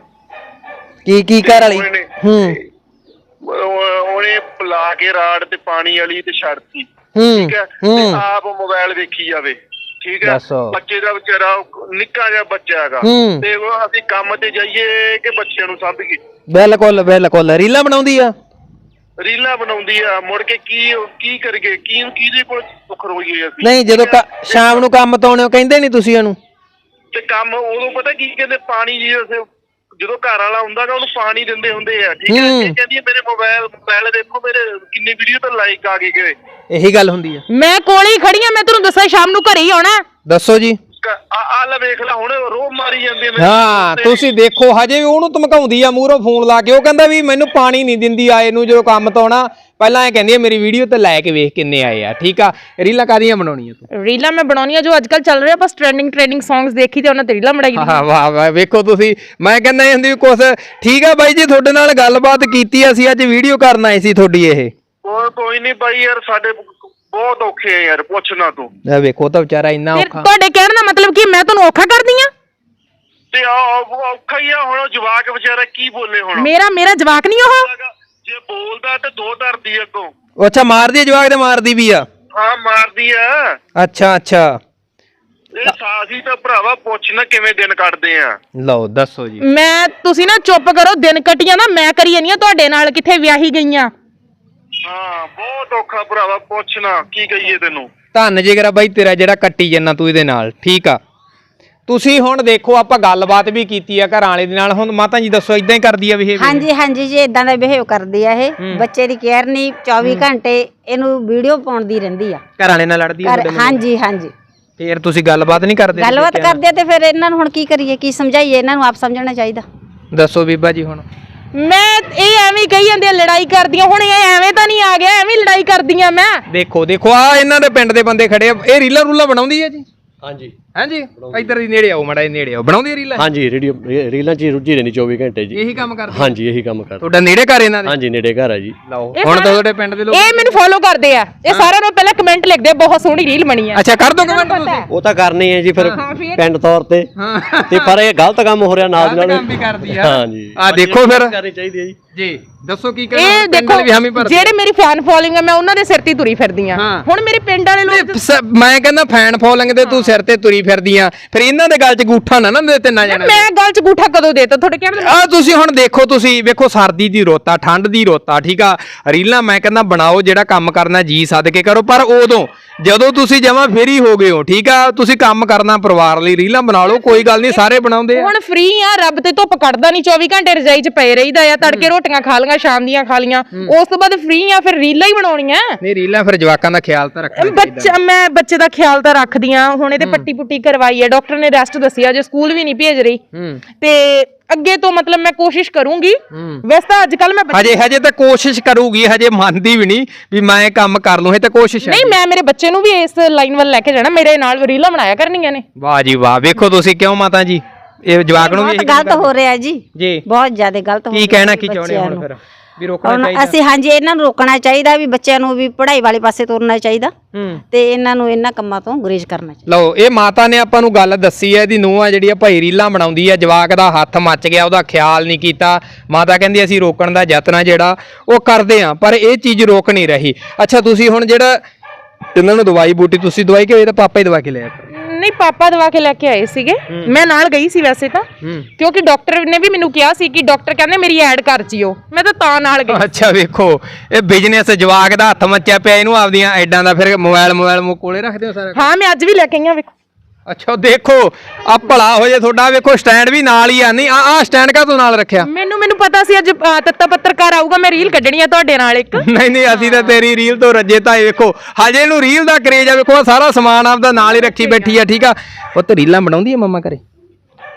ਕੀ ਕੀ ਘਰ ਵਾਲੀ? ਉਹਨੇ- ਹੂੰ। ਉਹ- ਉਹਨੇ ਪਲਾ ਕੇ ਰਾੜ ਤੇ ਪਾਣੀ ਵਾਲੀ ਤੇ ਛੱਡਤੀ। ਹੂੰ ਠੀਕ ਹੈ? ਤੇ ਹੂੰ। ਆਪ ਮੋਬਾਈਲ ਵੇਖੀ ਜਾਵੇ। ਠੀਕ ਹੈ? ਦੱਸੋ। ਬੱਚੇ ਦਾ ਵਿਚਾਰਾ ਨਿੱਕਾ ਜਿਹਾ ਬੱਚਾ ਹੈਗਾ। ਹੂੰ। ਤੇ ਉਹ ਅਸੀਂ ਕੰਮ ਤੇ ਜਾਈਏ ਕਿ ਬੱਚਿਆਂ ਨੂੰ ਸਾਂਭ ਕੇ ਬਿਲਕੁਲ ਬਿਲਕੁਲ। ਰੀਲਾਂ ਬਣਾਉਂਦੀ ਆ? ਰੀਲਾਂ ਬਣਾਉਂਦੀ ਆ। ਮੁੜ ਕੇ ਕੀ ਕੀ ਕਰਗੇ ਕੀ ਕਿਹਦੇ ਕੋਲ ਸੁੱਖ ਰੋਈਏ ਅਸੀਂ? ਨਹੀਂ ਜਦੋਂ ਕ- ਸ਼ਾਮ ਨੂੰ ਕੰਮ ਤੋਂ ਆਉਣੇ ਹੋ ਕਹਿੰਦੇ ਨਹੀਂ ਤੁਸੀਂ ਉਹਨੂੰ? ਤੇ ਕੰਮ ਉਦੋਂ ਪਤਾ ਕੀ ਕਹਿੰਦੇ ਪਾਣੀ ਜੀ ਜਦੋਂ ਘਰ ਵਾਲਾ ਹੁੰਦਾ ਗਾ ਉਹਨੂੰ ਪਾਣੀ ਦਿੰਦੇ ਹੁੰਦੇ ਆ ਠੀਕ ਹੈ? ਹੂੰ। ਇਹ ਕਹਿੰਦੀ ਆ, ਮੇਰੇ ਮੋਬਾਈਲ ਮੋਬਾਈਲ ਦੇਖੋ ਮੇਰੇ ਕਿੰਨੀ ਵੀਡੀਓ ਤਾਂ ਲਾਈਕ ਆ ਗਏ ਗਏ ਇਹੀ ਗੱਲ ਹੁੰਦੀ ਆ। ਮੈਂ ਕੋਲੇ ਹੀ ਖੜੀ ਆ ਮੈਂ ਤੈਨੂੰ ਦੱਸਾਂ ਸ਼ਾਮ ਨੂੰ ਘਰੇ ਹੀ ਆਉਣਾ। ਦੱਸੋ ਜੀ। ਆ ਆ ਲੈ ਵੇਖ ਲੈ ਹੁਣ ਰੋਹ ਮਾਰੀ ਜਾਂਦੇ ਨੇ ਹਾਂ ਤੁਸੀਂ ਦੇਖੋ ਹਜੇ ਵੀ ਉਹਨੂੰ ਧਮਕਾਉਂਦੀ ਆ ਮੂਹਰੋਂ ਫੋਨ ਲਾ ਕੇ ਉਹ ਕਹਿੰਦਾ ਵੀ ਮੈਨੂੰ ਪਾਣੀ ਨਹੀਂ ਦਿੰਦੀ ਆਏ ਨੂੰ ਜਦੋਂ ਕੰਮ ਤੋਂ ਆਉਣਾ। ਪਹਿਲਾਂ ਇਹ ਕਹਿੰਦੀ ਆ ਮੇਰੀ ਵੀਡੀਓ ਤੇ ਲੈ ਕੇ ਵੇਖ ਕਿੰਨੇ ਆਏ ਆ ਠੀਕ ਆ? ਰੀਲਾਂ ਕਾਦੀਆਂ ਬਣਾਉਣੀਆਂ ਤੂੰ? ਰੀਲਾਂ ਮੈਂ ਬਣਾਉਣੀਆਂ ਜੋ ਅੱਜਕੱਲ ਚੱਲ ਰਿਹਾ ਬਸ ਟ੍ਰੈਂਡਿੰਗ ਟ੍ਰੈਂਡਿੰਗ ਸੌਂਗਸ ਦੇਖੀ ਤੇ ਉਹਨਾਂ ਤੇ ਰੀਲਾਂ ਬਣਾਈ। ਹਾਂ ਵਾਹ ਵਾਹ ਵੇਖੋ ਤੁਸੀਂ ਮੈਂ ਕਹਿੰਦਾ ਇਹ ਹੁੰਦੀ ਕੁਛ ਠੀਕ ਆ ਬਾਈ ਜੀ ਤੁਹਾਡੇ ਨਾਲ ਗੱਲਬਾਤ ਕੀਤੀ ਅਸੀਂ ਅੱਜ ਵੀਡੀਓ ਕਰਨ ਆਏ ਸੀ ਤੁਹਾਡੀ ਇਹ। ਉਹ ਕੋਈ ਨਹੀਂ ਬਾਈ ਯਾਰ ਸਾਡੇ ਬਹੁਤ ਔਖੇ ਆ ਯਾਰ ਪੁੱਛਣਾ ਤੂੰ। ਇਹ ਵੇਖੋ ਤਾਂ ਵਿਚਾਰਾ ਇੰਨਾ ਫਿਰ ਔਖਾ। ਤੁਹਾਡੇ ਕਹਿਣ ਦਾ ਮਤਲਬ ਕੀ ਮੈਂ ਤੁਹਾਨੂੰ ਔਖਾ ਕਰਦੀ ਆ? ਤੇ ਆ ਔਖਾ ਹੀ ਆ ਹੁਣ ਉਹ ਜਵਾਕ ਵਿਚਾਰਾ ਕੀ ਬੋਲੇ ਹੁਣ? ਮੇਰਾ ਮੇਰਾ ਜਵਾਕ ਨਹੀਂ ਉਹ? ਜੇ ਬੋਲਦਾ ਤੇ ਦੋ ਧਰਦੀ ਅੱਗੋਂ। ਉਹ ਅੱਛਾ ਮਾਰਦੀ ਆ ਜਵਾਕ ਤੇ ਮਾਰਦੀ ਵੀ ਆ? ਹਾਂ ਮਾਰਦੀ ਆ। ਅੱਛਾ ਅੱਛਾ। ਇਹ ਸਾਸੀ ਤਾਂ ਭਰਾਵਾ ਪੁੱਛਣਾ ਕਿਵੇਂ ਦਿਨ ਕੱਢਦੇ ਆ। ਲਓ ਦੱਸੋ ਜੀ। ਮੈਂ ਤੁਸੀਂ ਨਾ ਚੁੱਪ ਕਰੋ ਦਿਨ ਕਟੀਆਂ ਨਾ ਮੈਂ ਕਰੀ ਜਾਨੀ ਆ ਤੁਹਾਡੇ ਨਾਲ ਕਿੱਥੇ ਵਿਆਹੀ ਗਈਆਂ। ਹਾਂ ਬਹੁਤ ਔਖਾ ਭਰਾਵਾ ਪੁੱਛਣਾ ਕੀ ਕਹੀਏ ਤੈਨੂੰ। ਧੰਨ ਜਿਗਰਾ ਬਾਈ ਤੇਰਾ ਜਿਹੜਾ ਕੱਟੀ ਜੰਨਾ ਤੂੰ ਇਹਦੇ ਨਾਲ ਠੀਕ ਆ। ਤੁਸੀਂ ਹੁਣ ਦੇਖੋ ਆਪਾਂ ਗੱਲਬਾਤ ਵੀ ਕੀਤੀ ਆ ਘਰਾਂ ਵਾਲੇ ਦੇ ਨਾਲ। ਹੁਣ ਮਾਤਾ ਜੀ ਦੱਸੋ ਇਦਾਂ ਹੀ ਕਰਦੀ ਆ ਬਿਹੇਵ ਹਾਂਜੀ ਹਾਂਜੀ ਜੀ ਇਦਾਂ ਦਾ ਬਿਹੇਵ ਕਰਦੀ ਆ ਇਹ। ਬੱਚੇ ਦੀ ਕੇਅਰ ਨਹੀਂ 24 ਘੰਟੇ ਇਹਨੂੰ ਵੀਡੀਓ ਪਾਉਣ ਦੀ ਰਹਿੰਦੀ ਆ। ਘਰਾਂ ਵਾਲੇ ਨਾਲ ਲੜਦੀ ਆ ਹਾਂਜੀ ਹਾਂਜੀ। ਫੇਰ ਤੁਸੀਂ ਗੱਲਬਾਤ ਨਹੀਂ ਕਰਦੇ ਗੱਲਬਾਤ ਕਰਦੇ ਆ ਤੇ ਫਿਰ ਇਹਨਾਂ ਨੂੰ ਹੁਣ ਕੀ ਕਰੀਏ ਕੀ ਸਮਝਾਈਏ? ਇਹਨਾਂ ਨੂੰ ਆਪ ਸਮਝਣਾ ਚਾਹੀਦਾ। ਦੱਸੋ ਬੀਬਾ ਜੀ ਹੁਣ। ਮੈਂ ਇਹ ਐਵੇਂ ਹੀ ਕਹੀ ਜਾਂਦੇ ਆ ਲੜਾਈ ਕਰਦੀਆਂ। ਹੁਣ ਇਹ ਐਵੇਂ ਤਾਂ ਨਹੀਂ ਆ ਗਿਆ ਐਵੇਂ ਹੀ ਲੜਾਈ ਕਰਦੀਆਂ ਮੈਂ। ਦੇਖੋ ਦੇਖੋ ਆ ਇਹਨਾਂ ਦੇ ਪਿੰਡ ਦੇ ਬੰਦੇ ਖੜੇ ਆ। ਇਹ ਰੀਲਾਂ ਰੂਲਾਂ ਬਣਾਉਂਦੀ ਹੈ ਜੀ? ਹਾਂਜੀ। ਹਾਂਜੀ? ਇੱਧਰ ਦੀ ਨੇੜੇ ਆਓ ਮੜਾ ਨੇੜੇ ਆਓ। ਬਣਾਉਂਦੀ ਆ ਰੀਲਾਂ? ਹਾਂਜੀ ਰੇਡੀਓ ਰੇ- ਰੀਲਾਂ 'ਚ ਹੀ ਰੁੱਝੀ ਰਹਿੰਦੀ 24 ਘੰਟੇ ਜੀ। ਇਹੀ ਕੰਮ ਕਰਦੀ ਹਾਂਜੀ ਇਹੀ ਕੰਮ ਕਰ ਤੁਹਾਡਾ ਨੇੜੇ ਘਰ ਇਹਨਾਂ ਦੇ? ਹਾਂਜੀ ਨੇੜੇ ਘਰ ਆ ਜੀ। ਲਓ ਇਹ ਹੁਣ ਤਾਂ ਤੁਹਾਡੇ ਪਿੰਡ ਦੇ ਲੋਕ ਇਹ ਮੈਨੂੰ ਫੋਲੋ ਕਰਦੇ ਆ। ਇਹ ਸਾਰਿਆਂ ਨੂੰ ਪਹਿਲਾਂ ਕਮੈਂਟ ਲਿਖਦੇ ਆ, ਬਹੁਤ ਸੋਹਣੀ ਰੀਲ ਬਣੀ ਆ। ਅੱਛਾ ਕਰ ਦੋ ਕਮੈਂਟ ਤੁਸੀਂ। ਉਹ ਤਾਂ ਕਰਨੀ ਹੈ ਜੀ ਫਿਰ? ਪਿੰਡ ਤੌਰ ਤੇ। ਹਾਂ। ਤੇ ਪਰ ਇਹ ਗਲਤ ਕੰਮ ਹੋ ਰਿਹਾ ਨਾਲ ਦੀ ਨਾਲ। ਕੰਮ ਵੀ ਕਰਦੀ ਆ। ਹਾਂਜੀ। ਆ ਦੇਖੋ ਫਿਰ। ਕਰਨੀ ਚਾਹੀਦੀ ਹੈ ਜੀ। ਜੀ ਦੱਸੋ ਕੀ ਇਹ ਕਹਿਣਾ ਦੇਖੋ ਵੀ ਹਾਮੀ ਭਰਦੇ ਜਿਹੜੇ ਮੇਰੀ ਫੈਨ ਫੋਲੋਇੰਗ ਆ ਮੈਂ ਉਹਨਾਂ ਦੇ ਸਿਰ ਤੇ ਹੀ ਤੁਰੀ ਫਿਰਦੀ ਆ। ਹਾਂ। ਹੁਣ ਮੇਰੇ ਪਿੰਡ ਵਾਲੇ ਲੋਕ ਮੈਂ ਕਹਿੰਦਾ ਫੈਨ ਫੋਲੋਇੰਗ ਦੇ ਤੂੰ ਸਿਰ ਤੇ ਤੁਰੀ ਫਿਰਦੀ ਆ ਫਿਰ ਇਹਨਾਂ ਦੇ ਗੱਲ 'ਚ ਗੂਠਾ ਨਾ ਨਾ ਦੇ ਤੇ ਨਾ ਜਾਣਾ ਮੈਂ ਗੱਲ ਚ ਗੂਠਾ ਕਦੋਂ ਦੇਤਾ? ਤੁਹਾਡੇ ਕਹਿਣ ਦਾ ਆ ਤੁਸੀਂ ਹੁਣ ਦੇਖੋ ਤੁਸੀਂ ਵੇਖੋ ਸਰਦੀ ਦੀ ਰੁੱਤ ਠੰਡ ਦੀ ਰੁੱਤ ਠੀਕ ਆ? ਰੀਲਾਂ ਮੈਂ ਕਹਿੰਦਾ ਬਣਾਓ ਜਿਹੜਾ ਕੰਮ ਕਰਨਾ ਜੀ ਸੱਦ ਕੇ ਕਰੋ ਪਰ ਉਦੋਂ ਜਦੋਂ ਤੁਸੀਂ ਜਮਾ ਫੇਰੀ ਹੋ ਗਏ ਹੋ ਠੀਕ ਆ? ਤੁਸੀਂ ਕੰਮ ਕਰਨਾ ਪਰਿਵਾਰ ਲਈ ਰੀਲਾਂ ਬਣਾ ਲਓ ਕੋਈ ਗੱਲ ਨਹੀਂ ਸਾਰੇ ਬਣਾਉਂਦੇ ਆ। ਹੁਣ ਫ੍ਰੀ ਆ ਰੱਬ ਤੇ ਧੁੱਪ ਕੱਢਦਾ ਨਹੀਂ 24 ਘੰਟੇ ਰਜਾਈ 'ਚ ਪਏ ਰਹੀਦਾ ਆ ਤੜਕੇ ਰੋਟੀਆਂ ਖਾ ਲੀਆਂ ਸ਼ਾਮ ਦੀਆਂ ਖਾ ਲੀਆਂ। ਉਸ ਤੋਂ ਬਾਅਦ ਫ੍ਰੀ ਆ ਫਿਰ ਰੀਲਾਂ ਹੀ ਬਣਾਉਣੀਆਂ? ਨਹੀਂ ਰੀਲਾਂ ਫਿਰ ਜਵਾਕਾਂ ਦਾ ਖਿਆਲ ਤਾਂ ਰੱਖਣਾ ਚਾਹੀਦਾ। ਬੱਚਾ ਮੈਂ ਬੱਚੇ ਦਾ ਖਿਆਲ ਤਾਂ ਰੱਖਦੀ ਆ। ਹੁਣ ਇਹਦੇ ਪੱਟੀ ਪੁੱਟੀ ਕਰਵਾਈ ਹੈ ਡਾਕਟਰ ਨੇ ਰੈਸਟ ਦੱਸੀ ਆ ਜੇ ਸਕੂਲ ਵੀ ਨਹੀਂ ਭੇਜ ਰਹੀ। ਹੂੰ। ਤੇ ਅੱਗੇ ਤੋਂ ਮਤਲਬ ਮੈਂ ਕੋਸ਼ਿਸ਼ ਕਰੂੰਗੀ। ਵੈਸੇ ਤਾਂ ਅੱਜ ਕੱਲ ਮੈਂ ਬੱਚੇ- ਹਜੇ ਹਜੇ ਤਾਂ ਕੋਸ਼ਿਸ਼ ਕਰੂਗੀ ਹਜੇ ਮੰਨਦੀ ਵੀ ਨਹੀਂ ਵੀ ਮੈਂ ਇਹ ਕੰਮ ਕਰ ਲੂੰ ਇਹ ਤਾਂ ਕੋਸ਼ਿਸ਼ ਹੈ ਨਹੀਂ ਮੈਂ ਮੇਰੇ ਬੱਚੇ ਨੂੰ ਵੀ ਇਸ ਲਾਈਨ ਵੱਲ ਲੈ ਕੇ ਜਾਣਾ ਮੇਰੇ ਨਾਲ ਰੀਲਾਂ ਬਣਾਇਆ ਕਰਨੀਆਂ ਨੇ। ਵਾਹ ਜੀ ਵਾਹ ਵੇਖੋ ਤੁਸੀਂ ਕਿਉਂ ਮਾਤਾ ਜੀ? ਇਹ ਜਵਾਕ ਨੂੰ ਵੀ ਬਹੁਤ ਇਹੀ ਕੰਮ ਗਲਤ ਹੋ ਰਿਹਾ ਜੀ। ਜੀ। ਬਹੁਤ ਜ਼ਿਆਦਾ ਗਲਤ ਹੋ ਕੀ ਰਿਹਾ ਕਹਿਣਾ ਕੀ ਚਾਹੁੰਦੇ ਹੋ ਹੁਣ ਨੂੰ। ਫਿਰ? ਵੀ ਰੋਕਣਾ ਹੁਣ ਚਾਹੀਦਾ। ਅਸੀਂ ਹਾਂਜੀ ਇਹਨਾਂ ਨੂੰ ਰੋਕਣਾ ਚਾਹੀਦਾ ਵੀ ਬੱਚਿਆਂ ਨੂੰ ਵੀ ਪੜ੍ਹਾਈ ਵਾਲੇ ਪਾਸੇ ਤੁਰਨਾ ਚਾਹੀਦਾ ਹੂੰ। ਤੇ ਇਹਨਾਂ ਨੂੰ ਇਹਨਾਂ ਕੰਮਾਂ ਤੋਂ ਗੁਰੇਜ਼ ਕਰਨਾ ਚਾਹੀਦਾ। ਲਓ ਇਹ ਮਾਤਾ ਨੇ ਆਪਾਂ ਨੂੰ ਗੱਲ ਦੱਸੀ ਹੈ ਇਹਦੀ ਨੂੰਹ ਆ ਜਿਹੜੀ ਆ ਭਾਈ ਰੀਲਾਂ ਬਣਾਉਂਦੀ ਹੈ ਜਵਾਕ ਦਾ ਹੱਥ ਮੱਚ ਗਿਆ ਉਹਦਾ ਖਿਆਲ ਨਹੀਂ ਕੀਤਾ। ਮਾਤਾ ਕਹਿੰਦੀ ਅਸੀਂ ਰੋਕਣ ਦਾ ਯਤਨ ਆ ਜਿਹੜਾ ਉਹ ਕਰਦੇ ਆ ਪਰ ਇਹ ਚੀਜ਼ ਰੋਕ ਨਹੀਂ ਰਹੀ। ਅੱਛਾ ਤੁਸੀਂ ਹੁਣ ਜਿਹੜਾ ਇਹਨਾਂ ਨੂੰ ਦਵਾਈ ਬੂਟੀ ਤੁਸੀਂ ਦਵਾਈ ਕਿ ਇਹ ਤਾਂ ਪਾਪਾ ਹੀ ਦਵਾ ਕੇ ਲਿਆ ਨਹੀਂ ਪਾਪਾ ਦਵਾ ਕੇ ਲੈ ਕੇ ਆਏ ਸੀਗੇ। ਮੈਂ ਨਾਲ ਗਈ ਸੀ ਵੈਸੇ ਤਾਂ। ਕਿਉਂਕਿ ਡਾਕਟਰ ਨੇ ਵੀ ਮੈਨੂੰ ਕਿਹਾ ਸੀ ਕਿ ਡਾਕਟਰ ਕਹਿੰਦੇ ਮੇਰੀ ਐਡ ਕਰ ਜਿਓ। ਮੈਂ ਤਾਂ ਤਾਂ ਨਾਲ ਗਈ। ਅੱਛਾ ਵੇਖੋ ਇਹ ਬਿਜ਼ਨਸ ਜਵਾਕ ਦਾ ਹੱਥ ਮੱਚਿਆ ਪਿਆ ਇਹਨੂੰ ਆਪਦੀਆਂ ਐਡਾਂ ਦਾ ਫਿਰ ਮੋਬਾਈਲ ਮੋਬਾਈਲ ਮੋ ਕੋਲੇ ਰੱਖਦੇ ਹੋ ਸਾਰਾ। ਹਾਂ ਮੈਂ ਅੱਜ ਵੀ ਲੈ ਕੇ ਆਈ ਆ ਵੇਖੋ। ਅੱਛਾ ਦੇਖੋ ਆ ਭਲਾ ਹੋ ਜੇ ਤੁਹਾਡਾ ਵੇਖੋ ਸਟੈਂਡ ਵੀ ਨਾਲ ਹੀ ਆ। ਨਹੀਂ ਆ ਆ ਸਟੈਂਡ ਕਾ ਤੂੰ ਨਾਲ ਰੱਖਿਆ? ਮੈਨੂੰ ਮੈਨੂੰ ਪਤਾ ਸੀ ਅੱਜ ਅ, ਤੱਤਾ ਪੱਤਰਕਾਰ ਆਊਗਾ ਮੈਂ ਰੀਲ ਕੱਢਣੀ ਆ ਤੁਹਾਡੇ ਨਾਲ ਇੱਕ। ਨਹੀਂ ਨਹੀਂ ਅਸੀਂ ਤਾਂ ਤੇਰੀ ਰੀਲ ਤੋਂ ਰੱਜੇ ਤਾਂ ਵੇਖੋ। ਹਜੇ ਇਹਨੂੰ ਰੀਲ ਦਾ ਕਰੇਜ ਆ ਵੇਖੋ ਆਹ ਸਾਰਾ ਸਮਾਨ ਆਪਦਾ ਨਾਲ ਹੀ ਰੱਖੀ ਬੈਠੀ ਆ ਠੀਕ ਆ? ਉਹ ਤੇ ਰੀਲਾਂ ਬਣਾਉਂਦੀ ਆ ਮੰਮਾ ਘਰੇ?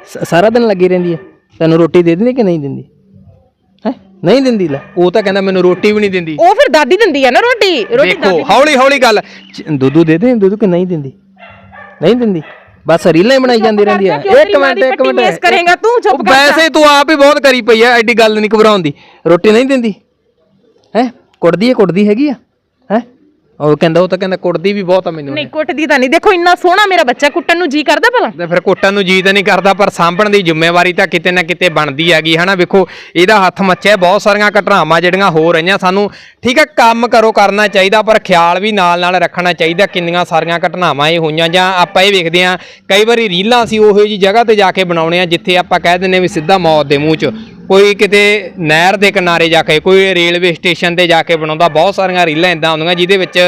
ਸ- ਸਾਰਾ ਦਿਨ ਲੱਗੀ ਰਹਿੰਦੀ ਆ। ਤੈਨੂੰ ਰੋਟੀ ਦੇ ਦਿੰਦੀ ਕਿ ਨਹੀਂ ਦਿੰਦੀ? ਹੈ? ਨਹੀਂ ਦਿੰਦੀ ਲੈ। ਉਹ ਤਾਂ ਕਹਿੰਦਾ ਮੈਨੂੰ ਰੋਟੀ ਵੀ ਨਹੀਂ ਦਿੰਦੀ। ਉਹ ਫਿਰ ਦਾਦੀ ਦਿੰਦੀ ਆ ਨਾ ਰੋਟੀ। ਰੋਟੀ ਵੇਖੋ ਹੌਲੀ ਹੌਲੀ ਗੱਲ। ਚ- ਦੁੱਧੂ ਦੇ ਦੇ ਦੁੱਧੂ ਕਿ ਨਹੀਂ ਦਿੰਦੀ? ਨਹੀਂ ਦਿੰਦੀ? ਬਸ ਰੀਲਾਂ ਹੀ ਬਣਾਈ ਜਾਂਦੀ ਰਹਿੰਦੀ ਤੇਰੀ ਇੱਕ ਮਿੰਟ ਇੱਕ ਮਿੰਟ। ਮੇਸ ਕਰੇਂਗਾ ਤੂੰ, ਚੁੱਪ ਕਰ। ਵੈਸੇ ਤੂੰ ਆਪ ਹੀ ਬਹੁਤ ਕਰੀ ਪਈ ਆ ਐਡੀ ਗੱਲ ਨਹੀਂ ਘਬਰਾਉਂਦੀ ਰੋਟੀ ਨਹੀਂ ਦਿੰਦੀ? ਹੈ? ਕੁੱਟਦੀ ਹੈ ਕੁੱਟਦੀ ਹੈਗੀ ਆ? ਹੈ ਉਹ ਕਹਿੰਦਾ ਉਹ ਤਾਂ ਕਹਿੰਦਾ ਕੁੱਟਦੀ ਵੀ ਬਹੁਤ ਆ ਮੈਨੂੰ ਨਹੀਂ ਕੁੱਟਦੀ ਤਾਂ ਨਹੀਂ। ਦੇਖੋ ਇੰਨਾ ਸੋਹਣਾ ਮੇਰਾ ਬੱਚਾ ਕੁੱਟਣ ਨੂੰ ਜੀ ਕਰਦਾ ਭਲਾ? ਤੇ ਫਿਰ ਕੁੱਟਣ ਨੂੰ ਜੀਤ ਨਹੀਂ ਕਰਦਾ ਪਰ ਸਾਂਭਣ ਦੀ ਜ਼ਿੰਮੇਵਾਰੀ ਤਾਂ ਕਿਤੇ ਨਾ ਕਿਤੇ ਬਣਦੀ ਹੈਗੀ ਹਨਾ? ਵੇਖੋ ਇਹਦਾ ਹੱਥ ਮੱਚਿਆ ਬਹੁਤ ਸਾਰੀਆਂ ਘਟਨਾਵਾਂ ਜਿਹੜੀਆਂ ਹੋ ਰਹੀਆਂ ਸਾਨੂੰ। ਠੀਕ ਹੈ ਕੰਮ ਕਰੋ ਕਰਨਾ ਚਾਹੀਦਾ ਪਰ ਖਿਆਲ ਵੀ ਨਾਲ ਨਾਲ ਰੱਖਣਾ ਚਾਹੀਦਾ ਕਿੰਨੀਆਂ ਸਾਰੀਆਂ ਘਟਨਾਵਾਂ ਇਹ ਹੋਈਆਂ। ਜਾਂ ਆਪਾਂ ਇਹ ਵੇਖਦੇ ਆ ਕਈ ਵਾਰੀ ਰੀਲਾਂ ਅਸੀਂ ਉਹੋ ਜੀ ਜਗ੍ਹਾ ਤੇ ਜਾ ਕੇ ਬਣਾਉਣੇ ਆ ਜਿੱਥੇ ਆਪਾਂ ਕਹਿ ਦਿੰਨੇ ਵੀ ਸਿੱਧਾ ਮੌਤ ਦੇ ਮੂੰਹ 'ਚ ਕੋਈ ਕਿਤੇ ਨਹਿਰ ਦੇ ਕਿਨਾਰੇ ਜਾ ਕੇ, ਕੋਈ ਰੇਲਵੇ ਸਟੇਸ਼ਨ ਤੇ ਜਾ ਕੇ ਬਣਾਉਂਦਾ, ਬਹੁਤ ਸਾਰੀਆਂ ਰੀਲਾਂ ਇਦਾਂ ਆਉਂਦੀਆਂ ਜਿਹਦੇ ਵਿੱਚ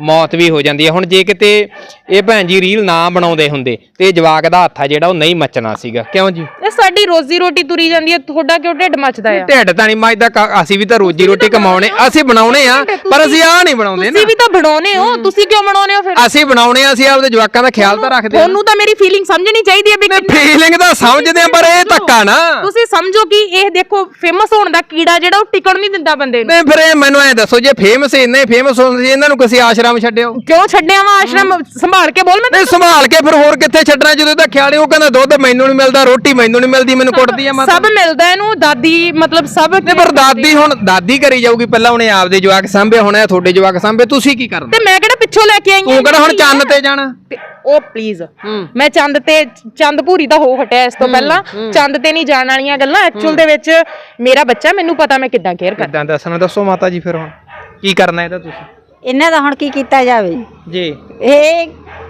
ਮੌਤ ਵੀ ਹੋ ਜਾਂਦੀ ਹੈ। ਹੁਣ ਜੇ ਕਿਤੇ ਇਹ ਭੈਣ ਜੀ ਰੀਲ ਨਾ ਬਣਾਉਂਦੇ ਹੁੰਦੇ ਤੇ ਜਵਾਕ ਦਾ ਹੱਥ ਆ ਜਿਹੜਾ ਉਹ ਨਹੀਂ ਮੱਚਣਾ ਸੀਗਾ। ਕਿਉਂ ਜੀ? ਇਹ ਸਾਡੀ ਰੋਜ਼ੀ ਰੋਟੀ ਤੁਰੀ ਜਾਂਦੀ ਹੈ ਤੁਹਾਡਾ ਕਿਉਂ ਢਿੱਡ ਮੱਚਦਾ ਆ? ਢਿੱਡ ਤਾਂ ਨਹੀਂ ਮੱਚਦਾ ਕ- ਅਸੀਂ ਵੀ ਤਾਂ ਰੋਜੀ ਰੋਟੀ ਕਮਾਉਣੇ ਅਸੀਂ ਬਣਾਉਣੇ ਆ ਪਰ ਅਸੀਂ ਆ ਨਹੀਂ ਬਣਾਉਂਦੇ ਨਾ। ਤੁਸੀਂ ਵੀ ਤਾਂ ਬਣਾਉਨੇ ਹੋ। ਤੁਸੀਂ ਕਿਉਂ ਬਣਾਉਨੇ ਹੋ ਫਿਰ? ਅਸੀਂ ਬਣਾਉਣੇ ਆ ਅਸੀਂ ਆਪਦੇ ਜਵਾਕਾਂ ਦਾ ਖਿਆਲ ਤਾਂ ਰੱਖਦੇ ਆ। ਤੁਹਾਨੂੰ ਤਾਂ ਮੇਰੀ ਫੀਲਿੰਗ ਸਮਝਣੀ ਚਾਹੀਦੀ ਹੈ ਵੀ ਕਿੰਨਾ- ਫੀਲਿੰਗ ਤਾਂ ਸਮਝਦੇ ਆ ਪਰ ਇਹ ਧੱਕਾ ਨਾ। ਤੁਸੀਂ ਸਮਝੋ ਕਿ ਇਹ ਦੇਖੋ ਫੇਮਸ ਹੋਣ ਦਾ ਕੀੜਾ ਜਿਹੜਾ ਉਹ ਟਿਕਣ ਨਹੀਂ ਦਿੰਦਾ ਬੰਦੇ ਨੂੰ। ਨਹੀਂ ਫਿਰ ਇਹ ਮੈਨੂੰ ਐ ਦੱਸੋ ਜੇ ਫੇਮਸ ਇੰਨੇ ਫੇਮਸ ਹੋਣ ਸੀ ਇਹਨਾਂ ਨੂੰ ਕਿਸੇ ਆਸ਼ਰਮ ਛੱਡਿਓ। ਕਿਉਂ ਛੱਡਿਆ ਵਾ ਆਸ਼ਰਮ? ਸੰਭਾਲ ਕੇ ਬੋਲ ਮੈਂ ਨਹੀਂ ਸੰਭਾਲ ਕੇ ਫਿਰ ਹੋਰ ਕਿੱਥੇ ਛੱਡਣਾ? ਜਦੋਂ ਇਹਦਾ ਖਿਆਲ ਹੀ ਉਹ ਕਹਿੰਦਾ ਦੁੱਧ ਮੈਨੂੰ ਨਹੀਂ ਮਿਲਦਾ ਰੋਟੀ ਮੈਨੂੰ ਨਹੀਂ ਮਿਲਦੀ ਮੈਨੂੰ ਕੁੱਟਦੀ ਆ ਮਾਤਾ। ਸਭ ਮਿਲਦਾ ਇਹਨੂੰ ਦਾਦੀ ਮਤਲਬ ਸਭ ਨਹੀਂ ਪਰ ਦਾਦੀ ਹੁਣ ਦਾਦੀ ਕਰੀ ਜਾਊਗੀ ਪਹਿਲਾਂ ਉਹਨੇ ਆਪਦੇ ਜਵਾਕ ਸਾਂਭੇ ਹੁਣ ਇਹ ਤੁਹਾਡੇ ਜਵਾਕ ਸਾਂਭੇ ਤੁਸੀਂ ਕੀ ਕਰਦੇ ਤੇ ਮੈਂ ਕਿਹੜਾ ਪਿੱਛੋਂ ਲੈ ਕੇ ਆਈ ਤੂੰ ਕਿਹੜਾ ਹੁਣ ਚੰਨ ਤੇ ਜਾਣਾ? ਤੇ ਉਹ ਪਲੀਜ਼ ਮੈਂ ਚੰਦ ਤੇ ਚੰਦ ਭੂਰੀ ਦਾ ਹੋ ਹਟਿਆ ਇਸ ਤੋਂ ਪਹਿਲਾਂ। ਚੰਦ ਤੇ ਨਹੀਂ ਜਾਣ ਵਾਲੀਆਂ ਗੱਲਾਂ ਐਕਚੁਅਲ ਦੇ ਵਿੱਚ ਮੇਰਾ ਬੱਚਾ ਮੈਨੂੰ ਪਤਾ ਮੈਂ ਕਿੱਦਾਂ ਕੇਅਰ ਕਰਦਾ। ਕਿੱਦਾਂ ਦੱਸਣਾ? ਦੱਸੋ ਮਾਤਾ ਜੀ ਫਿਰ ਹੁਣ। ਕੀ ਕਰਨਾ ਇਹਦਾ ਤੁਸੀਂ? ਇਹਨਾਂ ਦਾ ਹੁਣ ਕੀ ਕੀਤਾ ਜਾਵੇ? ਜੀ? ਜੀ ਇਹ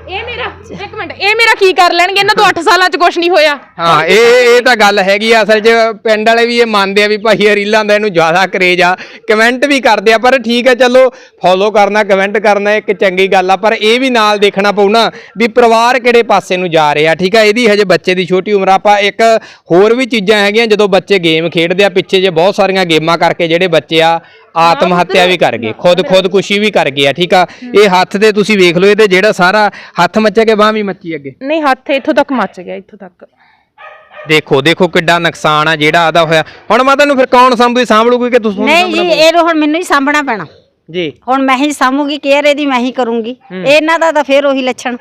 ਇਹ ਮੇਰਾ ਇੱਕ ਮਿੰਟ ਇਹ ਮੇਰਾ ਕੀ ਕਰ ਲੈਣਗੇ? ਇਹਨਾਂ ਤੋਂ 8 ਸਾਲਾਂ ਚ ਕੁਝ ਨਹੀਂ ਹੋਇਆ। ਹਾਂ ਇਹ ਇਹ ਤਾਂ ਗੱਲ ਹੈਗੀ ਆ। ਅਸਲ 'ਚ ਪਿੰਡ ਵਾਲੇ ਵੀ ਇਹ ਮੰਨਦੇ ਆ ਵੀ ਭਾਈ ਰੀਲਾਂ ਦਾ ਇਹਨੂੰ ਜ਼ਿਆਦਾ ਕਰੇਜ ਆ। ਕਮੈਂਟ ਵੀ ਕਰਦੇ ਆ ਪਰ ਠੀਕ ਹੈ ਚਲੋ ਫੋਲੋ ਕਰਨਾ ਕਮੈਂਟ ਕਰਨਾ ਇੱਕ ਚੰਗੀ ਗੱਲ ਆ। ਪਰ ਇਹ ਵੀ ਨਾਲ ਦੇਖਣਾ ਪਊ ਨਾ ਵੀ ਪਰਿਵਾਰ ਕਿਹੜੇ ਪਾਸੇ ਨੂੰ ਜਾ ਰਿਹਾ ਠੀਕ ਆ? ਇਹਦੀ ਹਜੇ ਬੱਚੇ ਦੀ ਛੋਟੀ ਉਮਰ ਆ। ਆਪਾਂ ਇੱਕ ਹੋਰ ਵੀ ਚੀਜ਼ਾਂ ਹੈਗੀਆਂ ਜਦੋਂ ਬੱਚੇ ਗੇਮ ਖੇਡਦੇ ਆ ਪਿੱਛੇ ਜੇ ਬਹੁਤ ਸਾਰੀਆਂ ਗੇਮਾਂ ਕਰਕੇ ਜਿਹੜੇ ਬੱਚੇ ਆ ਆਤਮ ਹੱਤਿਆ ਵੀ ਕਰ ਗਏ ਖੁਦ ਖੁਦਕੁਸ਼ੀ ਵੀ ਕਰ ਗਏ ਆ ਠੀਕ ਆ? ਇਹ ਹੱਥ ਤੇ ਤੁਸੀਂ ਵੇਖ ਲਓ ਇਹਦੇ ਜਿਹੜਾ ਸਾਰਾ ਹੱਥ ਮੱਚਿਆ ਕੇ ਬਾਹ ਵੀ ਮੱਚੀ ਅੱਗੇ? ਨਹੀਂ ਹੱਥ ਇੱਥੋਂ ਤੱਕ ਮੱਚ ਗਿਆ ਇੱਥੋਂ ਤੱਕ। ਦੇਖੋ ਦੇਖੋ ਕਿੱਡਾ ਨੁਕਸਾਨ ਆ ਜਿਹੜਾ ਆਦਾ ਹੋਇਆ। ਹੁਣ ਮਾਤਾ ਨੂੰ ਫਿਰ ਕੌਣ ਸੰਭੂ ਸੰਭਲੂਗੀ ਕਿ ਤੁਸੀਂ ਨਹੀਂ ਜੀ ਇਹ ਹੁਣ ਮੈਨੂੰ ਹੀ ਸਾਂਭਣਾ ਪੈਣਾ। ਜੀ। ਹੁਣ ਮੈਂ ਹੀ ਸਾਂਭੂਗੀ ਕੇਅਰ ਇਹਦੀ ਮੈਂ ਹੀ ਕਰੂੰਗੀ। ਇਹਨਾਂ ਦਾ ਤਾਂ ਫੇਰ ਉਹੀ ਲੱਛਣ।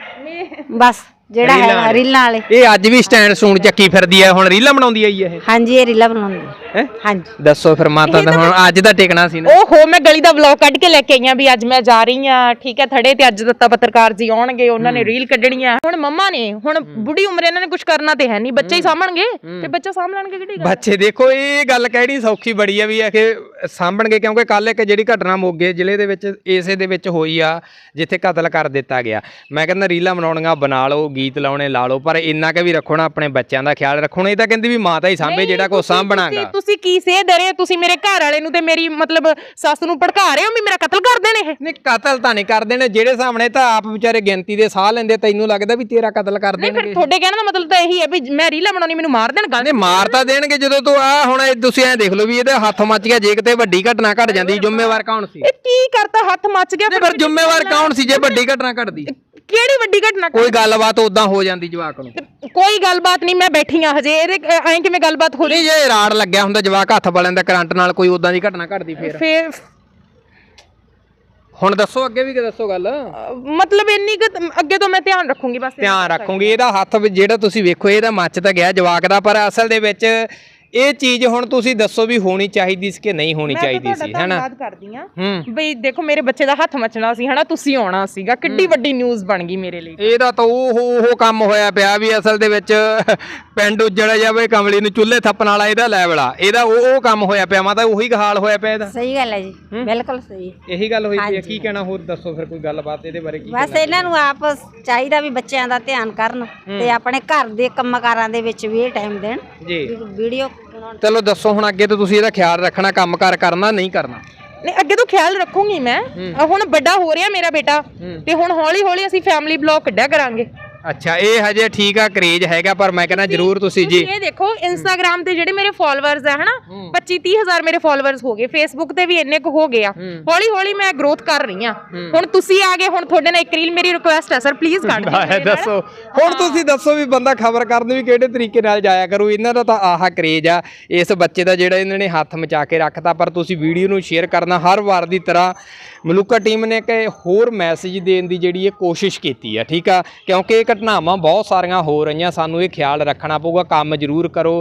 ਬਸ। ਜਿਹੜਾ ਹੈ ਰੀਲਾਂ ਵਾਲੇ। ਇਹ ਅੱਜ ਵੀ ਸਟੈਂਡ ਸੂਣ ਚੱਕੀ ਫਿਰਦੀ ਆ ਹੁਣ ਰੀਲਾਂ ਬਣਾਉਂਦੀ ਆਈ ਇਹ। ਹਾਂਜੀ ਇਹ ਰੀਲਾਂ ਬਣਾਉਂਦੀ ਹੈ? ਹਾਂਜੀ। ਦੱਸੋ ਫਿਰ ਮਾਤਾ ਦਾ ਹੁਣ ਅੱਜ ਦਾ ਟਿਕਣਾ ਸੀ ਨਾ। ਓਹੋ ਮੈਂ ਗਲੀ ਦਾ ਵਲੌਗ ਕੱਢ ਕੇ ਲੈ ਕੇ ਆਈ ਆ ਵੀ ਅੱਜ ਮੈਂ ਜਾ ਰਹੀ ਆ ਠੀਕ ਹੈ ਥੜੇ ਤੇ ਅੱਜ ਦਿੱਤਾ ਪੱਤਰਕਾਰ ਜੀ ਆਉਣਗੇ ਉਹਨਾਂ ਨੇ ਰੀਲ ਕੱਢਣੀ ਆ ਹੁਣ ਮੰਮਾ ਨੇ ਹੁਣ ਬੁੱਢੀ ਉਮਰ ਇਹਨਾਂ ਨੇ ਕੁਝ ਕਰਨਾ ਤੇ ਹੈ ਨਹੀਂ ਬੱਚੇ ਹੀ ਸਾਂਭਣਗੇ ਤੇ ਬੱਚਾ ਸਾਂਭ ਲੈਣਗੇ ਕਿਹੜੀ ਗੱਲ? ਬੱਚੇ ਦੇਖੋ ਇਹ ਗੱਲ ਕਹਿਣੀ ਸੌਖੀ ਬੜੀ ਆ ਵੀ ਆ ਕਿ ਸਾਂਭਣਗੇ ਕਿਉਂਕਿ ਕੱਲ ਇੱਕ ਜਿਹੜੀ ਘਟਨਾ ਮੋਗੇ ਜ਼ਿਲ੍ਹੇ ਦੇ ਵਿੱਚ ਇਸੇ ਦੇ ਵਿੱਚ ਹੋਈ ਆ ਜਿੱਥੇ ਕਤਲ ਕਰ ਦਿੱਤਾ ਗਿਆ। ਮੈਂ ਕਹਿੰਦਾ ਰੀਲਾਂ ਬਣਾਉਣੀਆਂ ਬਣਾ ਲਓ ਗੀਤ ਲਾਉਣੇ ਲਾ ਲਓ ਪਰ ਇੰਨਾ ਕਿ ਵੀ ਰੱਖੋ ਨਾ ਆਪਣੇ ਬੱਚਿਆਂ ਦਾ ਖਿਆਲ ਰੱਖੋ ਨਾ ਇਹ ਤਾਂ ਕਹਿੰਦੀ ਵੀ ਮਾਤਾ ਹੀ ਸਾਂਭੇ ਜਿਹੜਾ ਕੋ ਸਾਂਭਣਾਗਾ। ਤੁਸੀਂ- ਤੁਸੀਂ ਕੀ ਸੇ ਦਰੇ ਤੁਸੀਂ ਮੇਰੇ ਘਰ ਵਾਲੇ ਨੂੰ ਤੇ ਮੇਰੀ ਮਤਲਬ ਸੱਸ ਨੂੰ ਭੜਕਾ ਰਹੇ ਹੋ ਵੀ ਮੇਰਾ ਕਤਲ ਕਰ ਦੇਣੇ ਇਹ? ਨਹੀਂ ਕਤਲ ਤਾਂ ਨਹੀਂ ਕਰਦੇ ਨੇ ਜਿਹੜੇ ਸਾਹਮਣੇ ਤਾਂ ਆਪ ਵਿਚਾਰੇ ਗਿਣਤੀ ਦੇ ਸਾਹ ਲੈਂਦੇ ਤੈਨੂੰ ਲੱਗਦਾ ਵੀ ਤੇਰਾ ਕਤਲ ਕਰ ਨਹੀਂ ਫਿਰ ਦੇਣਗੇ। ਤੁਹਾਡੇ ਕਹਿਣ ਦਾ ਮਤਲਬ ਤਾਂ ਇਹੀ ਹੈ ਵੀ ਮੈਂ ਰੀਲਾਂ ਬਣਾਉਣੀ ਮੈਨੂੰ ਮਾਰ ਦੇਣ ਗੱਲ। ਨਹੀਂ ਮਾਰ ਤਾਂ ਦੇਣਗੇ ਜਦੋਂ ਤੂੰ ਆ ਹੁਣ ਇਹ ਤੁਸੀਂ ਐ ਦੇਖ ਲਓ ਵੀ ਇਹਦੇ ਹੱਥ ਮੱਚ ਗਿਆ ਜੇ ਕਿਤੇ ਵੱਡੀ ਘਟਨਾ ਘਟ ਜਾਂਦੀ ਜ਼ਿੰਮੇਵਾਰ ਕੌਣ ਸੀ? ਇਹ ਕੀ ਕਰਤਾ ਹੱਥ ਮੱਚ ਗਿਆ ਨਹੀਂ ਪਰ ਜ਼ਿੰਮੇਵਾਰ ਕੌਣ ਸੀ ਜੇ ਵੱਡੀ ਘਟਨਾ ਘਟਦੀ? ਕਿਹੜੀ ਵੱਡੀ ਘਟਨਾ ਕੋਈ ਗੱਲਬਾਤ ਉਦਾਂ ਹੋ ਜਾਂਦੀ ਜਵਾਕ ਨੂੰ। ਕੋਈ ਗੱਲਬਾਤ ਨਹੀਂ ਮੈਂ ਬੈਠੀ ਆ ਹਜੇ। ਇਹਦੇ ਐਂ ਕਿਵੇਂ ਗੱਲਬਾਤ ਹੋ ਰਹੀ? ਨਹੀਂ ਜੇ ਰਾੜ ਲੱਗਿਆ ਹੁੰਦਾ ਜਵਾਕ ਹੱਥ ਵਾਲਿਆਂ ਦਾ ਕਰੰਟ ਨਾਲ ਕੋਈ ਉਦਾਂ ਦੀ ਘਟਨਾ ਘਟਦੀ ਫੇਰ। ਫੇਰ ਹੁਣ ਦੱਸੋ ਅੱਗੇ ਵੀ ਕਿ ਦੱਸੋ ਗੱਲ। ਮਤਲਬ ਇੰਨੀ ਕੁ ਅੱਗੇ ਤੋਂ ਮੈਂ ਧਿਆਨ ਰੱਖੂੰਗੀ ਬਸ। ਧਿਆਨ ਰੱਖੂਗੀ ਇਹਦਾ ਹੱਥ ਜਿਹੜਾ ਤੁਸੀਂ ਵੇਖੋ ਇਹਦਾ ਮੱਚ ਤਾਂ ਗਿਆ ਜਵਾਕ ਦਾ ਪਰ ਅਸਲ ਦੇ ਵਿੱਚ ਇਹ ਚੀਜ਼ ਹੁਣ ਤੁਸੀਂ ਦੱਸੋ ਵੀ ਹੋਣੀ ਚਾਹੀਦੀ ਸੀ ਕਿ ਨਹੀਂ ਹੋਣੀ ਚਾਹੀਦੀ ਸੀ ਹੈਨਾ ਧੰਨਵਾਦ ਕਰਦੀ ਆ ਹੂੰ। ਬਈ ਦੇਖੋ ਮੇਰੇ ਬੱਚੇ ਦਾ ਹੱਥ ਮਚਣਾ ਸੀ ਹਨਾ? ਤੁਸੀਂ ਆਉਣਾ ਸੀਗਾ। ਕਿੱਡੀ ਵੱਡੀ ਨਿਊਜ਼ ਬਣ ਗਈ ਮੇਰੇ ਲਈ। ਇਹਦਾ ਤਾਂ ਉਹ ਉਹ ਕੰਮ ਹੋਇਆ ਪਿਆ ਵੀ ਅਸਲ ਦੇ ਵਿੱਚ ਪਿੰਡ ਉੱਜੜ ਜਾਵੇ ਕਮਲੀ ਨੂੰ ਚੁੱਲ੍ਹੇ ਥੱਪਣ ਵਾਲਾ ਇਹਦਾ ਲੈਵਲ। ਆ ਇਹਦਾ ਉਹ ਉਹ ਕੰਮ ਹੋਇਆ ਪਿਆ ਮਾਤਾ ਉਹੀ ਹਾਲ ਹੋਇਆ ਪਿਆ ਇਹਦਾ। ਸਹੀ ਗੱਲ ਹੈ ਜੀ ਬਿਲਕੁਲ ਸਹੀ। ਇਹੀ ਗੱਲ ਹੋਈ ਪਈ। ਕੀ ਕਹਿਣਾ ਹੋਰ ਦੱਸੋ ਫਿਰ ਕੋਈ ਗੱਲਬਾਤ ਇਹਦੇ ਬਾਰੇ ਕੀ ਬਸ ਇਹਨਾਂ ਨੂੰ ਆਪ ਚਾਹੀਦਾ ਵੀ ਬੱਚਿਆਂ ਦਾ ਧਿਆਨ ਕਰਨ ਤੇ ਆਪਣੇ ਘਰ ਦੇ ਕੰਮਕਾਰਾਂ ਦੇ ਵਿੱਚ ਵੀ ਇਹ ਟਾਈਮ ਦੇਣ। ਜੀ। ਵੀਡੀਓ ਚਲੋ ਦੱਸੋ ਹੁਣ ਅੱਗੇ ਤੋਂ ਤੁਸੀਂ ਇਹਦਾ ਖਿਆਲ ਰੱਖਣਾ ਕੰਮਕਾਰ ਕਰਨਾ ਨਹੀਂ ਕਰਨਾ। ਨਹੀਂ ਅੱਗੇ ਤੋਂ ਖਿਆਲ ਰੱਖੂੰਗੀ ਮੈਂ। ਹੁਣ ਵੱਡਾ ਹੋ ਰਿਹਾ ਮੇਰਾ ਬੇਟਾ। ਤੇ ਹੁਣ ਹੌਲੀ ਹੌਲੀ ਅਸੀਂ ਫੈਮਿਲੀ ਬਲੌਗ ਕੱਢਿਆ ਕਰਾਂਗੇ। ਅੱਛਾ ਇਹ ਹਜੇ ਠੀਕ ਆ ਕਰੇਜ ਹੈਗਾ ਪਰ ਮੈਂ ਕਹਿੰਦਾ ਜਰੂਰ ਤੁਸੀਂ ਜੀ। ਇਹ ਦੇਖੋ ਇੰਸਟਾਗ੍ਰam ਤੇ ਜਿਹੜੇ ਮੇਰੇ ਫਾਲੋਅਰਸ ਆ ਹਨਾ? 25 30 ਹਜ਼ਾਰ ਮੇਰੇ ਫਾਲੋਅਰਸ ਹੋ ਗਏ। ਫੇਸਬੁੱਕ ਤੇ ਵੀ ਇੰਨੇ ਕੁ ਹੋ ਗਏ ਆ। ਹੌਲੀ ਹੌਲੀ ਮੈਂ ਗਰੋਥ ਕਰ ਰਹੀ ਆ। ਹੁਣ ਤੁਸੀਂ ਆ ਗਏ ਹੁਣ ਤੁਹਾਡੇ ਨਾਲ ਇੱਕ ਰੀਲ ਮੇਰੀ ਰਿਕੁਐਸਟ ਹੈ ਸਰ ਪਲੀਜ਼ ਕੱਢ ਦਿਓ। ਦੱਸੋ। ਹੁਣ ਤੁਸੀਂ ਦੱਸੋ ਵੀ ਬੰਦਾ ਖਬਰ ਕਰਨ ਵੀ ਕਿਹੜੇ ਤਰੀਕੇ ਨਾਲ ਜਾਇਆ ਕਰੂ? ਇਹਨਾਂ ਦਾ ਤਾਂ ਆਹਾ ਕਰੇਜ ਆ। ਇਸ ਬੱਚੇ ਦਾ ਜਿਹੜਾ ਇਹਨਾਂ ਨੇ ਹੱਥ ਮਚਾ ਕੇ ਰੱਖਤਾ ਪਰ ਤੁਸੀਂ ਵੀਡੀਓ ਨੂੰ ਸ਼ੇਅਰ ਕਰਨਾ ਹਰ ਵਾਰ ਦੀ ਤਰ੍ਹਾਂ ਮਲੂਕਾ ਟੀਮ ਨੇ ਇੱਕ ਹੋਰ ਮੈਸੇਜ ਦੇਣ ਦੀ ਜਿਹੜੀ ਇਹ ਕੋਸ਼ਿਸ਼ ਕੀਤੀ ਆ ਠੀਕ ਆ? ਕਿਉਂਕਿ ਇਹ ਘਟਨਾਵਾਂ ਬਹੁਤ ਸਾਰੀਆਂ ਹੋ ਰਹੀਆਂ ਸਾਨੂੰ ਇਹ ਖਿਆਲ ਰੱਖਣਾ ਪਊਗਾ ਕੰਮ ਜ਼ਰੂਰ ਕਰੋ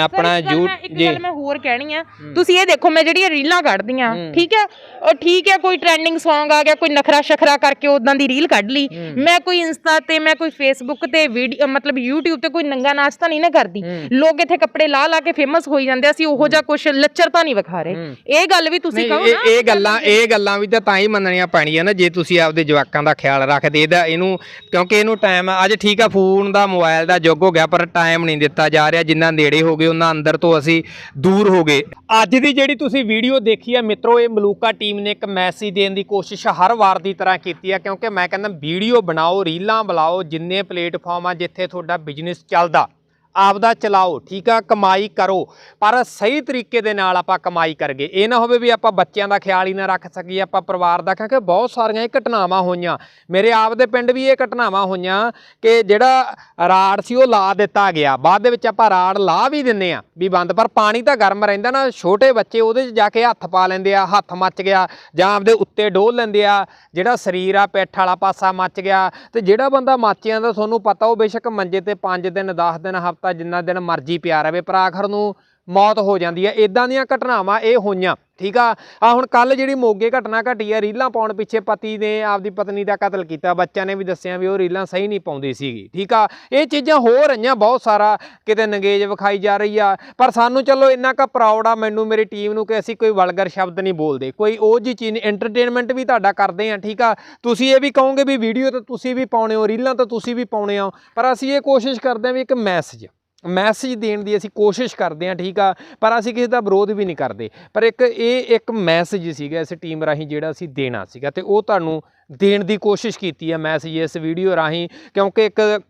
ਆਪਣਾ ਯੂ ਮੈਂ- ਇੱਕ ਗੱਲ ਮੈਂ ਹੋਰ ਕਹਿਣੀ ਆ ਤੁਸੀਂ ਇਹ ਦੇਖੋ ਮੈਂ ਜਿਹੜੀਆਂ ਰੀਲਾਂ ਕੱਢਦੀ ਆ ਠੀਕ ਹੈ ਉਹ ਠੀਕ ਹੈ ਕੋਈ ਟ੍ਰੈਂਡਿੰਗ Song ਆ ਗਿਆ ਕੋਈ ਨਖਰਾ ਸ਼ਖਰਾ ਕਰਕੇ ਉਦਾਂ ਦੀ ਰੀਲ ਕੱਢ ਲਈ। ਮੈਂ ਕੋਈ ਇੰਸਟਾ ਤੇ ਮੈਂ ਕੋਈ ਫੇਸਬੁੱਕ ਤੇ ਵੀਡੀਓ ਮਤਲਬ YouTube ਤੇ ਕੋਈ ਨੰਗਾ ਨਾਚ ਤਾਂ ਨਹੀਂ ਨਾ ਕਰਦੀ। ਲੋਕ ਇੱਥੇ ਕੱਪੜੇ ਲਾ ਲਾ ਕੇ ਫੇਮਸ ਹੋਈ ਜਾਂਦੇ ਅਸੀਂ ਉਹੋ ਜਿਹਾ ਕੁਝ ਲੱਚਰਤਾ ਨਹੀਂ ਵਿਖਾ ਰਹੇ। ਇਹ ਗੱਲ ਵੀ ਤੁਸੀਂ ਕਹੋ ਨਾ ਇਹ ਗੱਲਾਂ ਇਹ ਗੱਲਾਂ ਵੀ ਤਾਂ ਤਾਂ ਹੀ ਮੰਨਣੀਆਂ ਪੈਣੀਆਂ ਨਾ, ਜੇ ਤੁਸੀਂ ਆਪਦੇ ਜਵਾਕਾਂ ਦਾ ਖਿਆਲ ਰੱਖਦੇ। ਇਹਦਾ ਇਹਨੂੰ ਕਿਉਂਕਿ ਇਹਨੂੰ ਟਾਈਮ ਅੱਜ ਠੀਕ ਆ ਫੋਨ ਦਾ ਮੋਬਾਈਲ ਦਾ ਯੁੱਗ ਹੋ ਗਿਆ, ਪਰ ਟਾਈਮ ਨਹੀਂ ਦਿੱਤਾ ਜਾ ਰਿਹਾ। ਜਿੰਨਾ ਨੇੜੇ ਹੋ ਗਏ, ਉਹਨਾਂ ਅੰਦਰ ਤੋਂ ਅਸੀਂ ਦੂਰ ਹੋ ਗਏ। ਅੱਜ ਦੀ ਜਿਹੜੀ ਤੁਸੀਂ ਵੀਡੀਓ ਦੇਖੀ ਆ, ਮਿੱਤਰੋ, ਇਹ ਮਲੂਕਾ ਟੀਮ ਨੇ ਇੱਕ ਮੈਸੇਜ ਦੇਣ ਦੀ ਕੋਸ਼ਿਸ਼ ਹਰ ਵਾਰ ਦੀ ਤਰ੍ਹਾਂ ਕੀਤੀ ਆ, ਕਿਉਂਕਿ ਮੈਂ ਕਹਿੰਦਾ ਵੀਡੀਓ ਬਣਾਓ, ਰੀਲਾਂ ਬੁਲਾਓ ਜਿੰਨੇ ਪਲੇਟਫਾਰਮ ਆ ਜਿੱਥੇ ਤੁਹਾਡਾ ਬਿਜ਼ਨਸ ਚੱਲਦਾ। ਆਪਦਾ ਚਲਾਓ, ਠੀਕ ਆ, ਕਮਾਈ ਕਰੋ। ਪਰ ਸਹੀ ਤਰੀਕੇ ਦੇ ਨਾਲ ਆਪਾਂ ਕਮਾਈ ਕਰਗੇ ਇਹ ਨਾ ਹੋਵੇ ਵੀ ਆਪਾਂ ਬੱਚਿਆਂ ਦਾ ਖਿਆਲ ਹੀ ਨਾ ਰੱਖ ਸਕੀਏ, ਆਪਾਂ ਪਰਿਵਾਰ ਦਾ, ਕਿਉਂਕਿ ਬਹੁਤ ਸਾਰੀਆਂ ਇਹ ਘਟਨਾਵਾਂ ਹੋਈਆਂ। ਮੇਰੇ ਆਪ ਦੇ ਪਿੰਡ ਵੀ ਇਹ ਘਟਨਾਵਾਂ ਹੋਈਆਂ ਕਿ ਜਿਹੜਾ ਰਾੜ ਸੀ ਉਹ ਲਾ ਦਿੱਤਾ ਗਿਆ। ਬਾਅਦ ਦੇ ਵਿੱਚ ਆਪਾਂ ਰਾੜ ਲਾ ਵੀ ਦਿੰਨੇ ਆ, ਵੀ ਬੰਦ। ਪਰ ਪਾਣੀ ਤਾਂ ਗਰਮ ਰਹਿੰਦਾ ਨਾ, ਛੋਟੇ ਬੱਚੇ ਉਹਦੇ 'ਚ ਜਾ ਕੇ ਹੱਥ ਪਾ ਲੈਂਦੇ ਆ, ਹੱਥ ਮੱਚ ਗਿਆ, ਜਾਂ ਆਪਦੇ ਉੱਤੇ ਡੋਲ ਲੈਂਦੇ ਆ, ਜਿਹੜਾ ਸਰੀਰ ਆ, ਪਿੱਠ ਵਾਲਾ ਪਾਸਾ ਮੱਚ ਗਿਆ। ਤੇ ਜਿਹੜਾ ਬੰਦਾ ਮੱਚ ਦਾ ਤੁਹਾਨੂੰ ਪਤਾ ਉਹ ਬੇਸ਼ੱਕ ਮੰਜੇ ਤੇ 5 ਦਿਨ 10 ਦਿਨ, ਹਫਤਾ ਜਿੰਨਾ ਦਿਨ ਮਰਜ਼ੀ ਪਿਆ ਰਵੇ ਪਰ ਆਖਰ ਨੂੰ ਮੌਤ ਹੋ ਜਾਂਦੀ ਹੈ। ਇਦਾਂ ਦੀਆਂ ਘਟਨਾਵਾਂ ਇਹ ਹੋਈਆਂ, ਠੀਕ ਆ? ਆ ਹੁਣ ਕੱਲ ਜਿਹੜੀ ਮੋਗੇ ਘਟਨਾ ਘਟੀ ਆ, ਰੀਲਾਂ ਪਾਉਣ ਪਿੱਛੇ ਪਤੀ ਨੇ ਆਪਦੀ ਪਤਨੀ ਦਾ ਕਤਲ ਕੀਤਾ। ਬੱਚਿਆਂ ਨੇ ਵੀ ਦੱਸਿਆ ਵੀ ਉਹ ਰੀਲਾਂ ਸਹੀ ਨਹੀਂ ਪਾਉਂਦੀ ਸੀਗੀ, ਠੀਕ ਆ? ਇਹ ਚੀਜ਼ਾਂ ਹੋ ਰਹੀਆਂ ਬਹੁਤ ਸਾਰਾ, ਕਿਤੇ ਨੰਗੇਜ ਵਿਖਾਈ ਜਾ ਰਹੀ ਆ। ਪਰ ਸਾਨੂੰ ਚਲੋ ਇੰਨਾ ਕੁ ਪ੍ਰਾਊਡ ਆ ਮੈਨੂੰ, ਮੇਰੀ ਟੀਮ ਨੂੰ ਕਿ ਅਸੀਂ ਕੋਈ ਵਲਗਰ ਸ਼ਬਦ ਨਹੀਂ ਬੋਲਦੇ। ਕੋਈ ਉਹ ਜੀ ਚੀਜ਼ ਐਂਟਰਟੇਨਮੈਂਟ ਵੀ ਤੁਹਾਡਾ ਕਰਦੇ ਆ, ਠੀਕ ਆ? ਤੁਸੀਂ ਇਹ ਵੀ ਕਹੋਗੇ ਵੀ ਵੀਡੀਓ ਤਾਂ ਤੁਸੀਂ ਵੀ ਪਾਉਣੇ ਹੋ, ਰੀਲਾਂ ਤਾਂ ਤੁਸੀਂ ਵੀ ਪਾਉਣੇ ਹੋ ਪਰ ਅਸੀਂ ਇਹ ਕੋਸ਼ਿਸ਼ ਕਰਦੇ ਆ ਵੀ ਇੱਕ ਮੈਸੇਜ ਮੈਸੇਜ ਦੇਣ ਦੀ ਅਸੀਂ ਕੋਸ਼ਿਸ਼ ਕਰਦੇ ਹਾਂ, ਠੀਕ ਆ, ਪਰ ਅਸੀਂ ਕਿਸੇ ਦਾ ਵਿਰੋਧ ਵੀ ਨਹੀਂ ਕਰਦੇ। ਪਰ ਇੱਕ, ਇਹ ਇੱਕ ਮੈਸੇਜ ਸੀਗਾ ਇਸ ਟੀਮ ਰਾਹੀਂ ਜਿਹੜਾ ਅਸੀਂ ਦੇਣਾ ਸੀਗਾ ਤੇ ਉਹ ਤੁਹਾਨੂੰ ਦੇਣ ਦੀ ਕੋਸ਼ਿਸ਼ ਕੀਤੀ ਹੈ ਮੈਸੇਜ ਇਸ ਵੀਡੀਓ ਰਾਹੀਂ, ਕਿਉਂਕਿ ਇੱਕ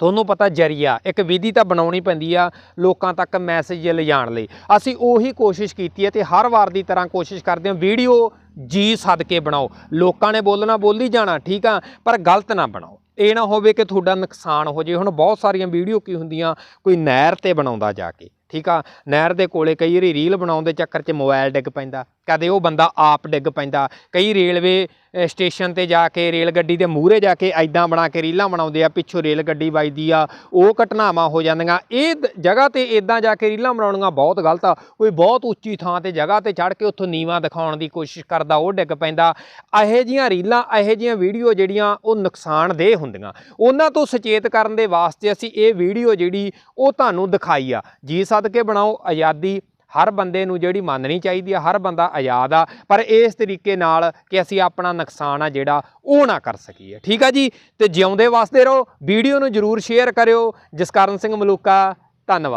ਤੁਹਾਨੂੰ ਪਤਾ ਜਰੀਆ, ਇੱਕ ਵਿਧੀ ਤਾਂ ਬਣਾਉਣੀ ਪੈਂਦੀ ਆ ਲੋਕਾਂ ਤੱਕ ਮੈਸੇਜ ਲਿਜਾਣ ਲਈ। ਅਸੀਂ ਉਹੀ ਕੋਸ਼ਿਸ਼ ਕੀਤੀ ਹੈ ਤੇ ਹਰ ਵਾਰ ਦੀ ਤਰ੍ਹਾਂ ਕੋਸ਼ਿਸ਼ ਕਰਦੇ ਹਾਂ ਵੀਡੀਓ ਜੀ ਸਦਕੇ ਬਣਾਓ। ਲੋਕਾਂ ਨੇ ਬੋਲਣਾ ਬੋਲੀ ਜਾਣਾ, ਠੀਕ ਆ, ਪਰ ਗਲਤ ਨਾ ਬਣਾਓ। ਇਹ ਨਾ ਹੋਵੇ ਕਿ ਤੁਹਾਡਾ ਨੁਕਸਾਨ ਹੋ ਜੇ। ਹੁਣ ਬਹੁਤ ਸਾਰੀਆਂ ਵੀਡੀਓ ਕੀ ਹੁੰਦੀਆਂ, ਕੋਈ ਨਹਿਰ ਤੇ ਬਣਾਉਂਦਾ ਜਾ ਕੇ, ਠੀਕ ਆ? ਨਹਿਰ ਦੇ ਕੋਲੇ ਕਈ ਵਾਰੀ ਰੀਲ ਬਣਾਉਣ ਦੇ ਚੱਕਰ 'ਚ ਮੋਬਾਈਲ ਡਿੱਗ ਪੈਂਦਾ। ਕਦੇ ਉਹ ਬੰਦਾ ਆਪ ਡਿੱਗ ਪੈਂਦਾ। ਕਈ ਰੇਲਵੇ ਸਟੇਸ਼ਨ ਤੇ ਜਾ ਕੇ ਰੇਲ ਗੱਡੀ ਦੇ ਮੂਹਰੇ ਜਾ ਕੇ ਐਦਾਂ ਬਣਾ ਕੇ ਰੀਲਾਂ ਬਣਾਉਂਦੇ ਆ, ਪਿੱਛੋਂ ਰੇਲ ਗੱਡੀ ਵੱਜਦੀ ਆ, ਉਹ ਘਟਨਾਵਾਂ ਹੋ ਜਾਂਦੀਆਂ। ਇਹ ਜਗ੍ਹਾ ਤੇ ਇਦਾਂ ਜਾ ਕੇ ਰੀਲਾਂ ਬਣਾਉਣੀਆਂ ਬਹੁਤ ਗਲਤ ਆ। ਕੋਈ ਬਹੁਤ ਉੱਚੀ ਥਾਂ ਤੇ ਜਗ੍ਹਾ ਤੇ ਚੜ੍ਹ ਕੇ ਉੱਥੋਂ ਨੀਵਾਂ ਦਿਖਾਉਣ ਦੀ ਕੋਸ਼ਿਸ਼ ਕਰਦਾ, ਉਹ ਡਿੱਗ ਪੈਂਦਾ। ਇਹੋ ਜੀਆਂ ਰੀਲਾਂ, ਇਹੋ ਜੀਆਂ ਵੀਡੀਓ ਜਿਹੜੀਆਂ ਉਹ ਨੁਕਸਾਨਦੇਹ ਹੁੰਦੀਆਂ। ਉਹਨਾਂ ਤੋਂ ਸੁਚੇਤ ਕਰਨ ਦੇ ਵਾਸਤੇ ਅਸੀਂ ਇਹ ਵੀਡੀਓ ਜਿਹੜੀ ਉਹ ਤੁਹਾਨੂੰ ਦਿਖਾਈ ਆ। ਜੀ ਸਦਕੇ ਬਣਾਓ, ਆਜ਼ਾਦੀ ਹਰ ਬੰਦੇ ਨੂੰ ਜਿਹੜੀ ਮੰਨਣੀ ਚਾਹੀਦੀ ਆ, ਹਰ ਬੰਦਾ ਆਜ਼ਾਦ ਆ, ਪਰ ਇਸ ਤਰੀਕੇ ਨਾਲ ਕਿ ਅਸੀਂ ਆਪਣਾ ਨੁਕਸਾਨ ਆ ਜਿਹੜਾ ਉਹ ਨਾ ਕਰ ਸਕੀਏ। ਠੀਕ ਆ ਜੀ? ਤੇ ਜਿਉਂਦੇ ਵਾਸਤੇ ਰਹੋ, ਵੀਡੀਓ ਨੂੰ ਜਰੂਰ ਸ਼ੇਅਰ ਕਰਿਓ। ਜਸਕਰਨ ਸਿੰਘ ਮਲੂਕਾ, ਧੰਨਵਾਦ।